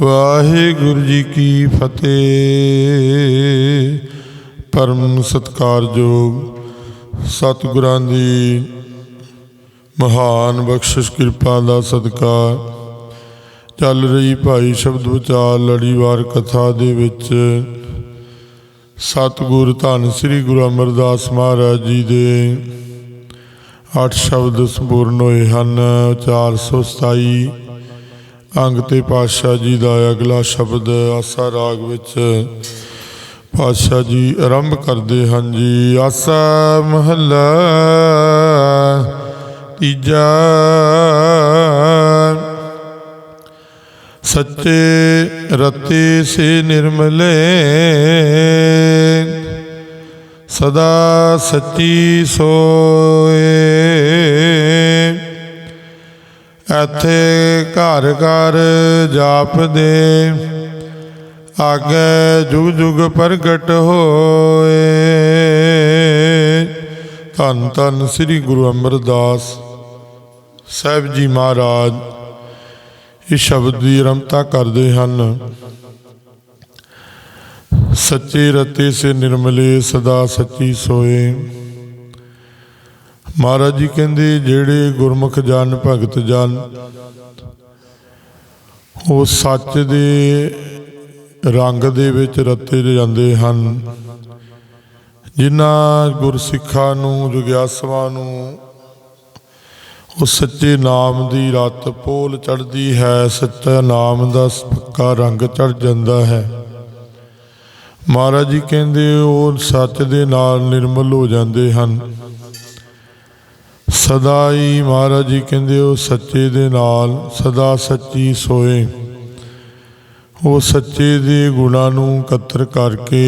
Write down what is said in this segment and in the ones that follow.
ਵਾਹਿਗੁਰੂ ਜੀ ਕੀ ਫਤਿਹ। ਪਰਮ ਸਤਕਾਰਯੋਗ ਸਤਿਗੁਰਾਂ ਦੀ ਮਹਾਨ ਬਖਸ਼ਿਸ਼ ਕਿਰਪਾ ਦਾ ਸਦਕਾ ਚੱਲ ਰਹੀ ਭਾਈ ਸ਼ਬਦ ਵਿਚਾਰ ਲੜੀਵਾਰ ਕਥਾ ਦੇ ਵਿੱਚ ਸਤਿਗੁਰ ਧੰਨ ਸ੍ਰੀ ਗੁਰੂ ਅਮਰਦਾਸ ਮਹਾਰਾਜ ਜੀ ਦੇ ਅੱਠ ਸ਼ਬਦ ਸੰਪੂਰਨ ਹੋਏ ਹਨ 427 ਅੰਗ ਤੇ ਪਾਤਸ਼ਾਹ ਜੀ ਦਾ ਅਗਲਾ ਸ਼ਬਦ ਆਸਾ ਰਾਗ ਵਿੱਚ ਪਾਤਸ਼ਾਹ ਜੀ ਆਰੰਭ ਕਰਦੇ ਹਨ ਜੀ, ਆਸਾ ਮਹੱਲਾ ਤੀਜਾ ਸੱਚੇ ਰਤੇ ਸੇ ਨਿਰਮਲੇ ਸਦਾ ਸੱਚੀ ਸੋਏ। ਇੱਥੇ ਘਰ ਘਰ ਜਾਪਦੇ, ਆਗੇ ਜੁਗ ਜੁਗ ਪ੍ਰਗਟ ਹੋਏ। ਧੰਨ ਧੰਨ ਸ੍ਰੀ ਗੁਰੂ ਅਮਰਦਾਸ ਸਾਹਿਬ ਜੀ ਮਹਾਰਾਜ, ਇਹ ਸ਼ਬਦ ਦੀ ਰਮਤਾ ਕਰਦੇ ਹਨ। ਸੱਚੇ ਰਤੇ ਸੇ ਨਿਰਮਲੇ ਸਦਾ ਸੱਚੀ ਸੋਏ। ਮਹਾਰਾਜ ਜੀ ਕਹਿੰਦੇ, ਜਿਹੜੇ ਗੁਰਮੁਖ ਜਨ, ਭਗਤ ਜਨ, ਉਹ ਸੱਚ ਦੇ ਰੰਗ ਦੇ ਵਿੱਚ ਰਤੇ ਜਾਂਦੇ ਹਨ। ਜਿਨ੍ਹਾਂ ਗੁਰਸਿੱਖਾਂ ਨੂੰ, ਜੁਗਿਆਸਵਾਂ ਨੂੰ, ਉਹ ਸੱਚੇ ਨਾਮ ਦੀ ਰਤ ਪੋਲ ਚੜਦੀ ਹੈ, ਸੱਚਾ ਨਾਮ ਦਾ ਪੱਕਾ ਰੰਗ ਚੜ ਜਾਂਦਾ ਹੈ। ਮਹਾਰਾਜ ਜੀ ਕਹਿੰਦੇ, ਉਹ ਸੱਚ ਦੇ ਨਾਲ ਨਿਰਮਲ ਹੋ ਜਾਂਦੇ ਹਨ। ਸਦਾਈ ਮਹਾਰਾਜ ਜੀ ਕਹਿੰਦੇ, ਉਹ ਸੱਚੇ ਦੇ ਨਾਲ ਸਦਾ ਸੱਚੀ ਸੋਏ। ਉਹ ਸੱਚੇ ਦੇ ਗੁਣਾਂ ਨੂੰ ਇਕੱਤਰ ਕਰਕੇ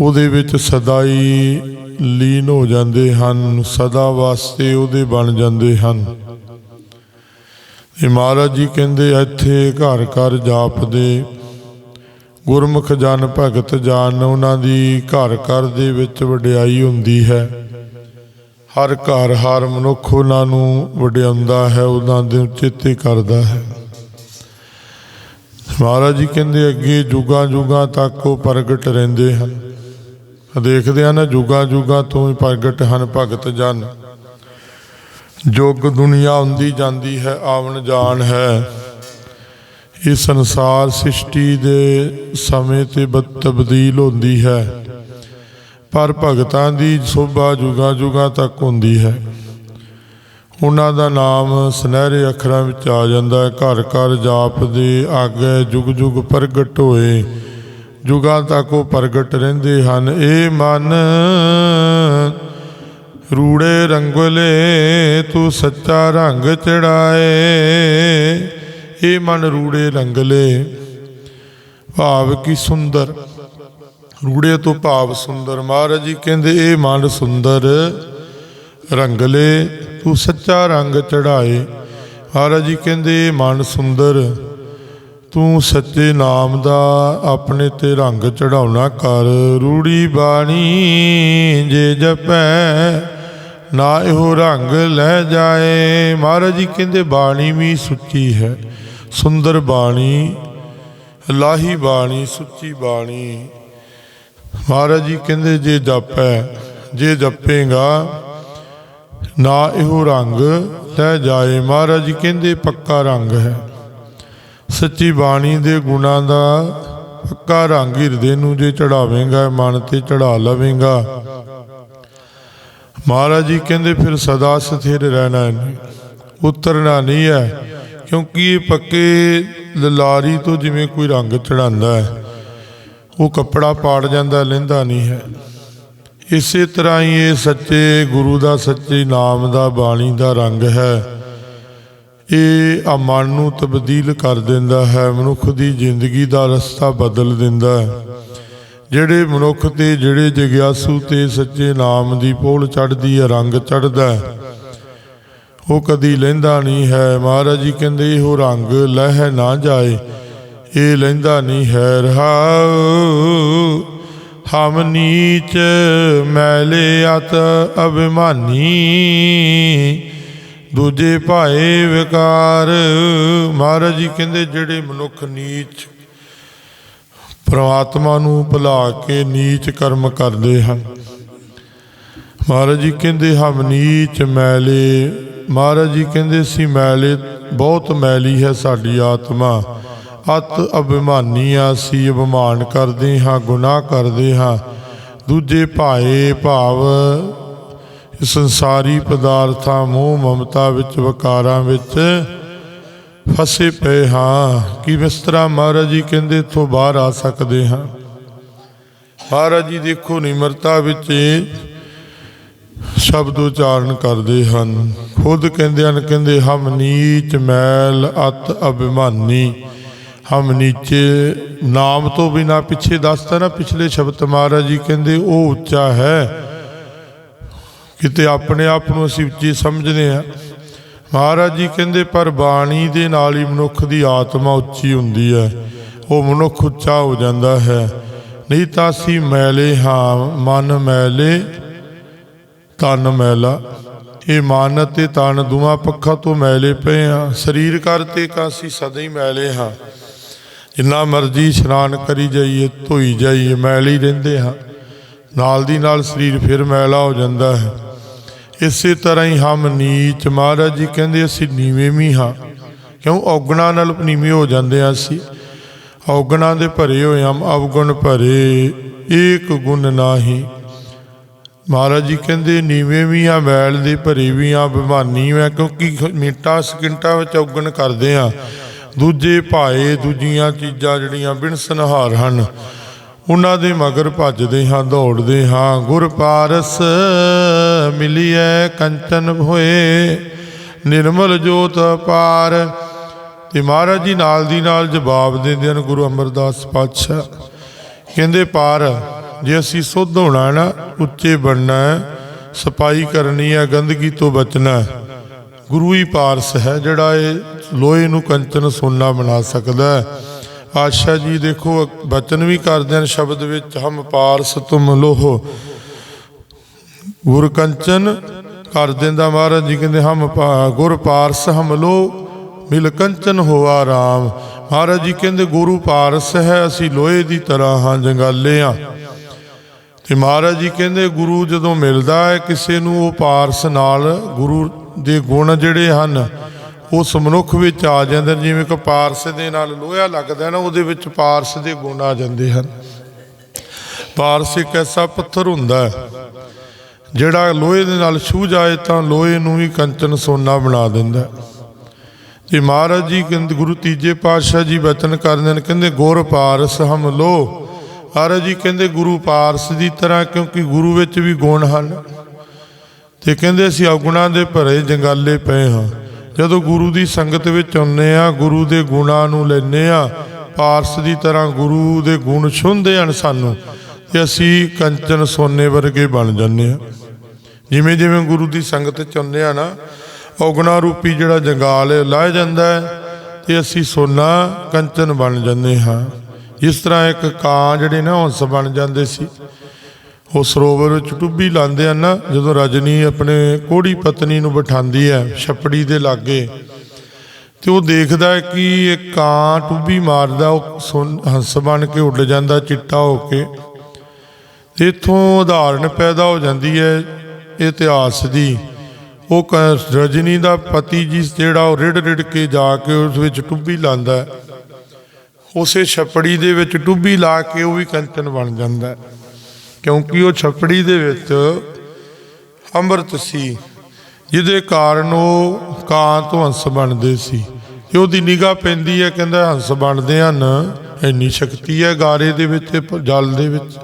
ਉਹਦੇ ਵਿੱਚ ਸਦਾਈ ਲੀਨ ਹੋ ਜਾਂਦੇ ਹਨ, ਸਦਾ ਵਾਸਤੇ ਉਹਦੇ ਬਣ ਜਾਂਦੇ ਹਨ। ਇਹ ਮਹਾਰਾਜ ਜੀ ਕਹਿੰਦੇ, ਇੱਥੇ ਘਰ ਘਰ ਜਾਪਦੇ, ਗੁਰਮੁਖ ਜਨ ਭਗਤ ਜਨ, ਉਹਨਾਂ ਦੀ ਘਰ ਘਰ ਦੇ ਵਿੱਚ ਵਡਿਆਈ ਹੁੰਦੀ ਹੈ। ਹਰ ਘਰ, ਹਰ ਮਨੁੱਖ ਉਹਨਾਂ ਨੂੰ ਵਡਿਆਉਂਦਾ ਹੈ, ਉਹਨਾਂ ਦੇ ਚੇਤੇ ਕਰਦਾ ਹੈ। ਮਹਾਰਾਜ ਜੀ ਕਹਿੰਦੇ, ਅੱਗੇ ਜੁਗਾਂ ਜੁਗਾਂ ਤੱਕ ਉਹ ਪ੍ਰਗਟ ਰਹਿੰਦੇ ਹਨ। ਦੇਖਦੇ ਆ ਨਾ, ਜੁਗਾਂ ਜੁਗਾਂ ਤੋਂ ਹੀ ਪ੍ਰਗਟ ਹਨ, ਭਗਤ ਜਨ। ਜੁਗ ਦੁਨੀਆ ਹੁੰਦੀ ਜਾਂਦੀ ਹੈ, ਆਵਣ ਜਾਣ ਹੈ। ਇਹ ਸੰਸਾਰ ਸ੍ਰਿਸ਼ਟੀ ਦੇ ਸਮੇਂ ਤੇ ਬਦ- ਤਬਦੀਲ ਹੁੰਦੀ ਹੈ। ਪਰ ਭਗਤਾਂ ਦੀ ਸੋਭਾ ਜੁਗਾ ਜੁਗਾ ਤੱਕ ਹੁੰਦੀ ਹੈ। ਉਹਨਾਂ ਦਾ ਨਾਮ ਸੁਨਹਿਰੇ ਅੱਖਰਾਂ ਵਿੱਚ ਆ ਜਾਂਦਾ ਹੈ। ਘਰ ਘਰ ਜਾਪਦੇ ਆਗੇ ਜੁਗ ਜੁਗ ਪ੍ਰਗਟ ਹੋਏ। ਜੁਗਾਂ ਤੱਕ ਉਹ ਪ੍ਰਗਟ ਰਹਿੰਦੇ ਹਨ। ਇਹ ਮਨ ਰੂੜੇ ਰੰਗਲੇ, ਤੂੰ ਸੱਚਾ ਰੰਗ ਚੜਾਏ ਇਹ ਮਨ ਰੂੜੇ ਰੰਗਲੇ। ਭਾਵ ਕੀ ਸੁੰਦਰ। ਰੂੜੇ ਤੋਂ ਭਾਵ ਸੁੰਦਰ, ਮਹਾਰਾਜ ਜੀ ਕਹਿੰਦੇ, ਇਹ ਮਨ ਸੁੰਦਰ ਰੰਗਲੇ ਤੂੰ ਸੱਚਾ ਰੰਗ ਚੜਾਏ ਮਹਾਰਾਜ ਜੀ ਕਹਿੰਦੇ, ਇਹ ਮਨ ਸੁੰਦਰ, ਤੂੰ ਸੱਚੇ ਨਾਮ ਦਾ ਆਪਣੇ ਤੇ ਰੰਗ ਚੜਾਉਣਾ ਕਰ। ਰੂੜੀ ਬਾਣੀ ਜੇ ਜਪੈ, ਨਾ ਇਹੋ ਰੰਗ ਲੈ ਜਾਏ। ਮਹਾਰਾਜ ਜੀ ਕਹਿੰਦੇ, ਬਾਣੀ ਵੀ ਸੁੱਚੀ ਹੈ, ਸੁੰਦਰ ਬਾਣੀ, ਲਾਹੀ ਬਾਣੀ, ਸੁੱਚੀ ਬਾਣੀ। ਮਹਾਰਾਜ ਜੀ ਕਹਿੰਦੇ, ਜੇ ਜਪੈ, ਜੇ ਜਪੇਗਾ, ਨਾ ਇਹੋ ਰੰਗ ਲੈ ਜਾਏ। ਮਹਾਰਾਜ ਜੀ ਕਹਿੰਦੇ, ਪੱਕਾ ਰੰਗ ਹੈ। ਸੱਚੀ ਬਾਣੀ ਦੇ ਗੁਣਾਂ ਦਾ ਪੱਕਾ ਰੰਗ ਹਿਰਦੇ ਨੂੰ ਜੇ ਚੜਾਵੇਂਗਾ, ਮਨ ਤੇ ਚੜਾ ਲਵੇਂਗਾ। ਮਹਾਰਾਜ ਜੀ ਕਹਿੰਦੇ, ਫਿਰ ਸਦਾ ਸਥਿਰ ਰਹਿਣਾ ਹੈ। ਉਤਰਨਾ ਨਹੀਂ ਹੈ, ਕਿਉਂਕਿ ਇਹ ਪੱਕੇ ਲਲਾਰੀ ਤੋਂ ਜਿਵੇਂ ਕੋਈ ਰੰਗ ਚੜਾਉਂਦਾ ਹੈ। ਉਹ ਕੱਪੜਾ ਪਾੜ ਜਾਂਦਾ, ਲੈਂਦਾ ਨਹੀਂ ਹੈ। ਇਸੇ ਤਰ੍ਹਾਂ ਹੀ ਇਹ ਸੱਚੇ ਗੁਰੂ ਦਾ ਸੱਚੇ ਨਾਮ ਦਾ ਬਾਣੀ ਦਾ ਰੰਗ ਹੈ। ਇਹ ਆ ਮਨ ਨੂੰ ਤਬਦੀਲ ਕਰ ਦਿੰਦਾ ਹੈ, ਮਨੁੱਖ ਦੀ ਜ਼ਿੰਦਗੀ ਦਾ ਰਸਤਾ ਬਦਲ ਦਿੰਦਾ ਹੈ। ਜਿਹੜੇ ਮਨੁੱਖ ਤੇ ਜਿਹੜੇ ਜਗਿਆਸੂ ਤੇ ਸੱਚੇ ਨਾਮ ਦੀ ਪੋਲ ਚੜਦੀ ਹੈ, ਰੰਗ ਚੜਦਾ ਉਹ ਕਦੀ ਲੈਂਦਾ ਨਹੀਂ ਹੈ। ਮਹਾਰਾਜ ਜੀ ਕਹਿੰਦੇ, ਇਹੋ ਰੰਗ ਲਹਿ ਨਾ ਜਾਏ ਇਹ ਲੈਂਦਾ ਨਹੀਂ ਹੈ ਰਹਾਉ। ਹਮ ਨੀਚ ਮੈਲੇ ਅਤ ਅਭਿਮਾਨੀ। ਦੂਜੇ ਭਾਏ ਵਿਕਾਰ। ਮਹਾਰਾਜ ਜੀ ਕਹਿੰਦੇ ਜਿਹੜੇ ਮਨੁੱਖ ਨੀਚ ਪ੍ਰਮਾਤਮਾ ਨੂੰ ਭੁਲਾ ਕੇ ਨੀਚ ਕਰਮ ਕਰਦੇ ਹਨ। ਮਹਾਰਾਜ ਜੀ ਕਹਿੰਦੇ, ਹਮ ਨੀਚ ਮੈਲੇ। ਮਹਾਰਾਜ ਜੀ ਕਹਿੰਦੇ ਸੀ ਮੈਲੇ, ਬਹੁਤ ਮੈਲੀ ਹੈ ਸਾਡੀ ਆਤਮਾ। ਅਤ ਅਭਿਮਾਨੀ ਆ ਸੀ ਅਭਿਮਾਨ ਕਰਦੇ ਹਾਂ, ਗੁਨਾਹ ਕਰਦੇ ਹਾਂ। ਦੂਜੇ ਭਾਏ ਭਾਵ ਸੰਸਾਰੀ ਪਦਾਰਥਾਂ ਮੋਹ ਮਮਤਾ ਵਿੱਚ, ਵਕਾਰਾਂ ਵਿੱਚ ਫਸੇ ਪਏ ਹਾਂ। ਕਿ ਇਸ ਤਰ੍ਹਾਂ ਮਹਾਰਾਜ ਜੀ ਕਹਿੰਦੇ, ਇੱਥੋਂ ਬਾਹਰ ਆ ਸਕਦੇ ਹਾਂ? ਮਹਾਰਾਜ ਜੀ ਦੇਖੋ, ਨਿਮਰਤਾ ਵਿੱਚ ਸ਼ਬਦ ਉਚਾਰਨ ਕਰਦੇ ਹਨ। ਖੁਦ ਕਹਿੰਦੇ ਹਨ, ਕਹਿੰਦੇ, ਹਮ ਨੀਚ ਮੈਲ ਅਤ ਅਭਿਮਾਨੀ। ਹਮ ਨੀਚੇ ਨਾਮ ਤੋਂ ਬਿਨਾ ਪਿੱਛੇ ਦੱਸਤਾ ਨਾ, ਪਿਛਲੇ ਸ਼ਬਦ ਮਹਾਰਾਜ ਜੀ ਕਹਿੰਦੇ, ਉਹ ਉੱਚਾ ਹੈ। ਕਿਤੇ ਆਪਣੇ ਆਪ ਨੂੰ ਅਸੀਂ ਉੱਚੀ ਸਮਝਦੇ ਆ ਮਹਾਰਾਜ ਜੀ ਕਹਿੰਦੇ, ਪਰ ਬਾਣੀ ਦੇ ਨਾਲ ਹੀ ਮਨੁੱਖ ਦੀ ਆਤਮਾ ਉੱਚੀ ਹੁੰਦੀ ਹੈ। ਉਹ ਮਨੁੱਖ ਉੱਚਾ ਹੋ ਜਾਂਦਾ ਹੈ। ਨਹੀਂ ਤਾਂ ਅਸੀਂ ਮੈਲੇ ਹਾਂ, ਮਨ ਮੈਲੇ, ਤਨ ਮੈਲਾ। ਇਹ ਮਨ ਅਤੇ ਤਨ ਦੋਵਾਂ ਪੱਖਾਂ ਤੋਂ ਮੈਲੇ ਪਏ ਆ ਸਰੀਰ ਕਰਤੇ ਕਾਸੀ ਸਦਾ ਹੀ ਮੈਲੇ ਹਾਂ। ਜਿੰਨਾ ਮਰਜ਼ੀ ਇਸ਼ਨਾਨ ਕਰੀ ਜਾਈਏ, ਧੋਈ ਜਾਈਏ, ਮੈਲੇ ਹੀ ਰਹਿੰਦੇ ਹਾਂ। ਨਾਲ ਦੀ ਨਾਲ ਸਰੀਰ ਫਿਰ ਮੈਲਾ ਹੋ ਜਾਂਦਾ ਹੈ। ਇਸੇ ਤਰ੍ਹਾਂ ਹੀ ਹਮ ਨੀਚ, ਮਹਾਰਾਜ ਜੀ ਕਹਿੰਦੇ ਅਸੀਂ ਨੀਵੇਂ ਵੀ ਹਾਂ। ਕਿਉਂ? ਔਗਣਾ ਨਾਲ ਨੀਵੇਂ ਹੋ ਜਾਂਦੇ ਆ ਅਸੀਂ। ਔਗਣਾ ਦੇ ਭਰੇ ਹੋਏ ਹਮ ਅਵਗੁਣ ਭਰੇ, ਏਕ ਗੁਣ ਨਾਹੀ। ਮਹਾਰਾਜ ਜੀ ਕਹਿੰਦੇ ਨੀਵੇਂ ਵੀ ਆ ਮੈਲ ਦੇ ਭਰੇ ਵੀ ਆ ਬਿਮਾਨੀ ਆ ਕਿਉਂਕਿ ਮਿੰਟਾਂ ਸਕਿੰਟਾਂ ਵਿੱਚ ਔਗਣ ਕਰਦੇ ਆ ਦੂਜੇ ਭਾਏ ਦੂਜੀਆਂ ਚੀਜ਼ਾਂ ਜਿਹੜੀਆਂ ਬਿਨਸਨਹਾਰ ਹਨ, ਉਹਨਾਂ ਦੇ ਮਗਰ ਭੱਜਦੇ ਹਾਂ, ਦੌੜਦੇ ਹਾਂ। ਗੁਰ ਪਾਰਸ ਮਿਲੀਐ ਕੰਚਨ ਹੋਏ, ਨਿਰਮਲ ਜੋਤ ਪਾਰ ਤੇ ਮਹਾਰਾਜ ਜੀ ਨਾਲ ਦੀ ਨਾਲ ਜਵਾਬ ਦਿੰਦੇ ਹਨ ਗੁਰੂ ਅਮਰਦਾਸ ਪਾਤਸ਼ਾਹ। ਕਹਿੰਦੇ, ਪਾਰ, ਜੇ ਅਸੀਂ ਸੁੱਧ ਹੋਣਾ ਨਾ, ਉੱਚੇ ਬਣਨਾ ਹੈ ਸਫ਼ਾਈ ਕਰਨੀ ਹੈ, ਗੰਦਗੀ ਤੋਂ ਬਚਣਾ ਹੈ ਗੁਰੂ ਹੀ ਪਾਰਸ ਹੈ, ਜਿਹੜਾ ਇਹ ਲੋਹੇ ਨੂੰ ਕੰਚਨ ਸੋਨਾ ਬਣਾ ਸਕਦਾ ਹੈ। ਆਸ਼ਾ ਜੀ, ਦੇਖੋ, ਬਚਨ ਵੀ ਕਰਦੇ ਹਨ, ਸ਼ਬਦ ਵਿੱਚ, ਹਮ ਪਾਰਸ ਤੁਮ ਲੋਹ। ਗੁਰ ਕੰਚਨ ਕਰ ਦਿੰਦਾ ਮਹਾਰਾਜ ਜੀ, ਕਹਿੰਦੇ, ਹਮ ਗੁਰ ਪਾਰਸ ਹਮ ਲੋ ਮਿਲ ਕੰਚਨ ਹੋਆ ਰਾਮ। ਮਹਾਰਾਜ ਜੀ ਕਹਿੰਦੇ, ਗੁਰੂ ਪਾਰਸ ਹੈ, ਅਸੀਂ ਲੋਹੇ ਦੀ ਤਰ੍ਹਾਂ ਹਾਂ, ਜੰਗਾਲੇ ਆ ਤੇ ਮਹਾਰਾਜ ਜੀ ਕਹਿੰਦੇ, ਗੁਰੂ ਜਦੋਂ ਮਿਲਦਾ ਹੈ, ਕਿਸੇ ਨੂੰ ਉਹ ਪਾਰਸ ਨਾਲ ਗੁਰੂ ਦੇ ਗੁਣ ਜਿਹੜੇ ਹਨ, ਉਸ ਮਨੁੱਖ ਵਿੱਚ ਆ ਜਾਂਦੇ ਨੇ, ਜਿਵੇਂ ਕਿ ਪਾਰਸ ਦੇ ਨਾਲ ਲੋਹਾ ਲੱਗਦਾ ਨਾ, ਉਹਦੇ ਵਿੱਚ ਪਾਰਸ ਦੇ ਗੁਣ ਆ ਜਾਂਦੇ ਹਨ। ਪਾਰਸ ਇੱਕ ਐਸਾ ਪੱਥਰ ਹੁੰਦਾ ਹੈ, ਜਿਹੜਾ ਲੋਹੇ ਦੇ ਨਾਲ ਛੂ ਜਾਏ ਤਾਂ ਲੋਹੇ ਨੂੰ ਵੀ ਕੰਚਨ ਸੋਨਾ ਬਣਾ ਦਿੰਦਾ ਹੈ। ਤੇ ਮਹਾਰਾਜ ਜੀ ਕਹਿੰਦੇ, ਗੁਰੂ ਤੀਜੇ ਪਾਤਸ਼ਾਹ ਜੀ ਬਚਨ ਕਰਦੇ ਨੇ, ਕਹਿੰਦੇ, ਗੁਰ ਪਾਰਸ ਹਮ ਲੋ ਮਹਾਰਾਜ ਜੀ ਕਹਿੰਦੇ, ਗੁਰੂ ਪਾਰਸ ਦੀ ਤਰ੍ਹਾਂ ਕਿਉਂਕਿ ਗੁਰੂ ਵਿੱਚ ਵੀ ਗੁਣ ਹਨ। ਤੇ ਕਹਿੰਦੇ ਅਸੀਂ ਔਗੁਣਾਂ ਦੇ ਭਰੇ ਜੰਗਾਲੇ ਪਏ ਹਾਂ। ਜਦੋਂ ਗੁਰੂ ਦੀ ਸੰਗਤ ਵਿੱਚ ਆਉਂਦੇ ਆ ਗੁਰੂ ਦੇ ਗੁਣਾਂ ਨੂੰ ਲੈਨੇ ਆ ਪਾਰਸ ਦੀ ਤਰ੍ਹਾਂ ਗੁਰੂ ਦੇ ਗੁਣ ਛੁੰਦੇ ਹਨ ਸਾਨੂੰ, ਤੇ ਅਸੀਂ ਕੰਚਨ ਸੋਨੇ ਵਰਗੇ ਬਣ ਜਾਂਦੇ ਆ ਜਿਵੇਂ ਜਿਵੇਂ ਗੁਰੂ ਦੀ ਸੰਗਤ ਚ ਆਉਂਦੇ ਆ ਨਾ, ਔਗਣਾ ਰੂਪੀ ਜਿਹੜਾ ਜੰਗਾਲ ਹੈ ਲਾਹ ਜਾਂਦਾ ਹੈ, ਤੇ ਅਸੀਂ ਸੋਨਾ ਕੰਚਨ ਬਣ ਜਾਂਦੇ ਹਾਂ। ਜਿਸ ਤਰ੍ਹਾਂ ਇੱਕ ਕਾਂ ਜਿਹੜੇ ਨਾ ਹੰਸ ਬਣ ਜਾਂਦੇ ਸੀ। ਉਹ ਸਰੋਵਰ ਵਿੱਚ ਟੁੱਬੀ ਲਾਉਂਦੇ ਹਨ ਨਾ, ਜਦੋਂ ਰਜਨੀ ਆਪਣੇ ਕੋੜੀ ਪਤਨੀ ਨੂੰ ਬਿਠਾਉਂਦੀ ਹੈ ਛੱਪੜੀ ਦੇ ਲਾਗੇ, ਤੇ ਉਹ ਦੇਖਦਾ ਹੈ ਕਿ ਇਹ ਕਾਂ ਟੁੱਬੀ ਮਾਰਦਾ, ਉਹ ਸੁਣ- ਹੰਸ ਬਣ ਕੇ ਉੱਡ ਜਾਂਦਾ ਚਿੱਟਾ ਹੋ ਕੇ। ਇਥੋਂ ਉਦਾਹਰਣ ਪੈਦਾ ਹੋ ਜਾਂਦੀ ਹੈ ਇਤਿਹਾਸ ਦੀ। ਉਹ ਕ- ਰਜਨੀ ਦਾ ਪਤੀ ਜੀ ਜਿਹੜਾ ਉਹ ਰਿੜ ਰਿੜ ਕੇ ਜਾ ਕੇ ਉਸ ਵਿੱਚ ਟੁੱਬੀ ਲਾਂਦਾ ਉਸੇ ਛਪੜੀ ਦੇ ਵਿੱਚ ਟੁੱਬੀ ਲਾ ਕੇ ਉਹ ਵੀ ਕੰਚਨ ਬਣ ਜਾਂਦਾ ਹੈ। ਕਿਉਂਕਿ ਉਹ ਛਪੜੀ ਦੇ ਵਿੱਚ ਅੰਮ੍ਰਿਤ ਸੀ, ਜਿਹਦੇ ਕਾਰਨ ਉਹ ਕਾਂ ਤੋਂ ਹੰਸ ਬਣਦੇ ਸੀ। ਤੇ ਉਹਦੀ ਨਿਗਾਹ ਪੈਂਦੀ ਹੈ, ਕਹਿੰਦਾ ਹੰਸ ਬਣਦੇ ਹਨ, ਇੰਨੀ ਸ਼ਕਤੀ ਹੈ ਗਾਰੇ ਦੇ ਵਿੱਚ ਜਲ ਦੇ ਵਿੱਚ।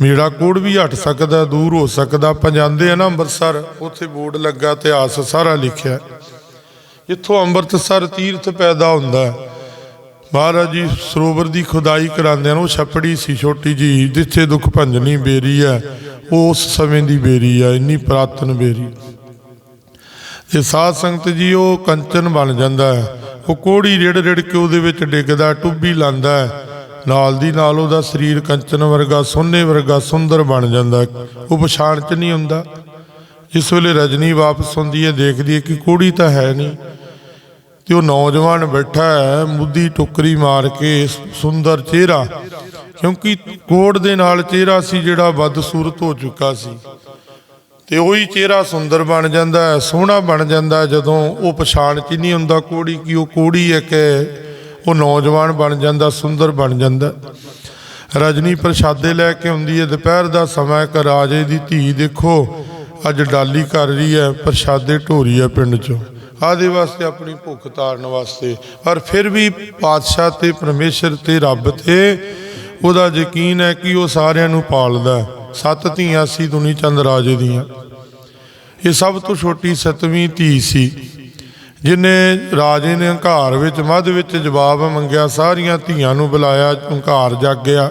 ਮੇਰਾ ਕੋੜ ਵੀ ਹਟ ਸਕਦਾ, ਦੂਰ ਹੋ ਸਕਦਾ, ਆਪਾਂ ਜਾਂਦੇ ਆ ਨਾ ਅੰਮ੍ਰਿਤਸਰ, ਉੱਥੇ ਬੋਰਡ ਲੱਗਾ ਇਤਿਹਾਸ ਸਾਰਾ ਲਿਖਿਆ। ਇੱਥੋਂ ਅੰਮ੍ਰਿਤਸਰ ਤੀਰਥ ਪੈਦਾ ਹੁੰਦਾ ਹੈ। ਮਹਾਰਾਜ ਜੀ, ਸਰੋਵਰ ਦੀ ਖੁਦਾਈ ਕਰਾਉਂਦੇ ਨੇ ਉਹ ਛੱਪੜੀ ਸੀ ਛੋਟੀ ਜੀ ਜਿੱਥੇ ਦੁੱਖ ਭੰਜਨੀ ਬੇਰੀ ਹੈ, ਉਹ ਉਸ ਸਮੇਂ ਦੀ ਬੇਰੀ ਹੈ, ਇੰਨੀ ਪ੍ਰਾਤਨ ਬੇਰੀ। ਤੇ ਸਾਧ ਸੰਗਤ ਜੀ, ਉਹ ਕੰਚਨ ਬਣ ਜਾਂਦਾ ਹੈ, ਉਹ ਕੋੜੀ ਰੇੜ ਰੇੜ ਕੇ ਉਹਦੇ ਵਿੱਚ ਡਿੱਗਦਾ ਟੁੱਬੀ ਲਾਂਦਾ ਹੈ, ਨਾਲ ਦੀ ਨਾਲ ਉਹਦਾ ਸਰੀਰ ਕੰਚਨ ਵਰਗਾ, ਸੋਨੇ ਵਰਗਾ, ਸੁੰਦਰ ਬਣ ਜਾਂਦਾ ਉਹ ਪਛਾਣ ਚ ਨਹੀਂ ਹੁੰਦਾ। ਜਿਸ ਵੇਲੇ ਰਜਨੀ ਵਾਪਸ ਹੁੰਦੀ ਹੈ, ਦੇਖਦੀ ਹੈ ਕਿ ਕੋੜੀ ਤਾਂ ਹੈ ਨਹੀਂ। ਤੇ ਉਹ ਨੌਜਵਾਨ ਬੈਠਾ ਹੈ, ਮੁੱਦੀ ਟੋਕਰੀ ਮਾਰ ਕੇ ਸੁੰਦਰ ਚਿਹਰਾ। ਕਿਉਂਕਿ ਕੋੜ ਦੇ ਨਾਲ ਚਿਹਰਾ ਸੀ ਜਿਹੜਾ ਬਦਸੂਰਤ ਹੋ ਚੁੱਕਾ ਸੀ। ਤੇ ਉਹੀ ਚਿਹਰਾ ਸੁੰਦਰ ਬਣ ਜਾਂਦਾ ਹੈ, ਸੋਹਣਾ ਬਣ ਜਾਂਦਾ ਜਦੋਂ ਉਹ ਪਛਾਣ ਚ ਨਹੀਂ ਹੁੰਦਾ ਕੋੜੀ ਕੀ ਉਹ ਕੋੜੀ ਹੈ ਕਿ ਉਹ ਨੌਜਵਾਨ ਬਣ ਜਾਂਦਾ, ਸੁੰਦਰ ਬਣ ਜਾਂਦਾ। ਰਜਨੀ ਪ੍ਰਸ਼ਾਦੇ ਲੈ ਕੇ ਆਉਂਦੀ ਹੈ, ਦੁਪਹਿਰ ਦਾ ਸਮਾਂ ਇੱਕ ਰਾਜੇ ਦੀ ਧੀ ਦੇਖੋ, ਅੱਜ ਡਾਲੀ ਕਰ ਰਹੀ ਹੈ, ਪ੍ਰਸ਼ਾਦੇ ਢੋਰੀ ਹੈ ਪਿੰਡ ਚੋਂ। ਆਦੇ ਵਾਸਤੇ ਆਪਣੀ ਭੁੱਖ ਤਾਰਨ ਵਾਸਤੇ। ਪਰ ਫਿਰ ਵੀ ਪਾਤਸ਼ਾਹ ਤੇ ਪਰਮੇਸ਼ਰ ਤੇ ਰੱਬ ਤੇ ਉਹਦਾ ਯਕੀਨ ਹੈ ਕਿ ਉਹ ਸਾਰਿਆਂ ਨੂੰ ਪਾਲਦਾ ਸੱਤ ਧੀਆਂ ਸੀ ਦੁਨੀ ਚੰਦ ਰਾਜੇ ਦੀਆਂ। ਇਹ ਸਭ ਤੋਂ ਛੋਟੀ ਸਤਵੀਂ ਧੀ ਸੀ, ਜਿਨੇ ਰਾਜੇ ਨੇ ਹੰਕਾਰ ਵਿੱਚ, ਮੱਧ ਵਿੱਚ ਜਵਾਬ ਮੰਗਿਆ, ਸਾਰੀਆਂ ਧੀਆਂ ਨੂੰ ਬੁਲਾਇਆ, ਹੰਕਾਰ ਜਾਗ ਗਿਆ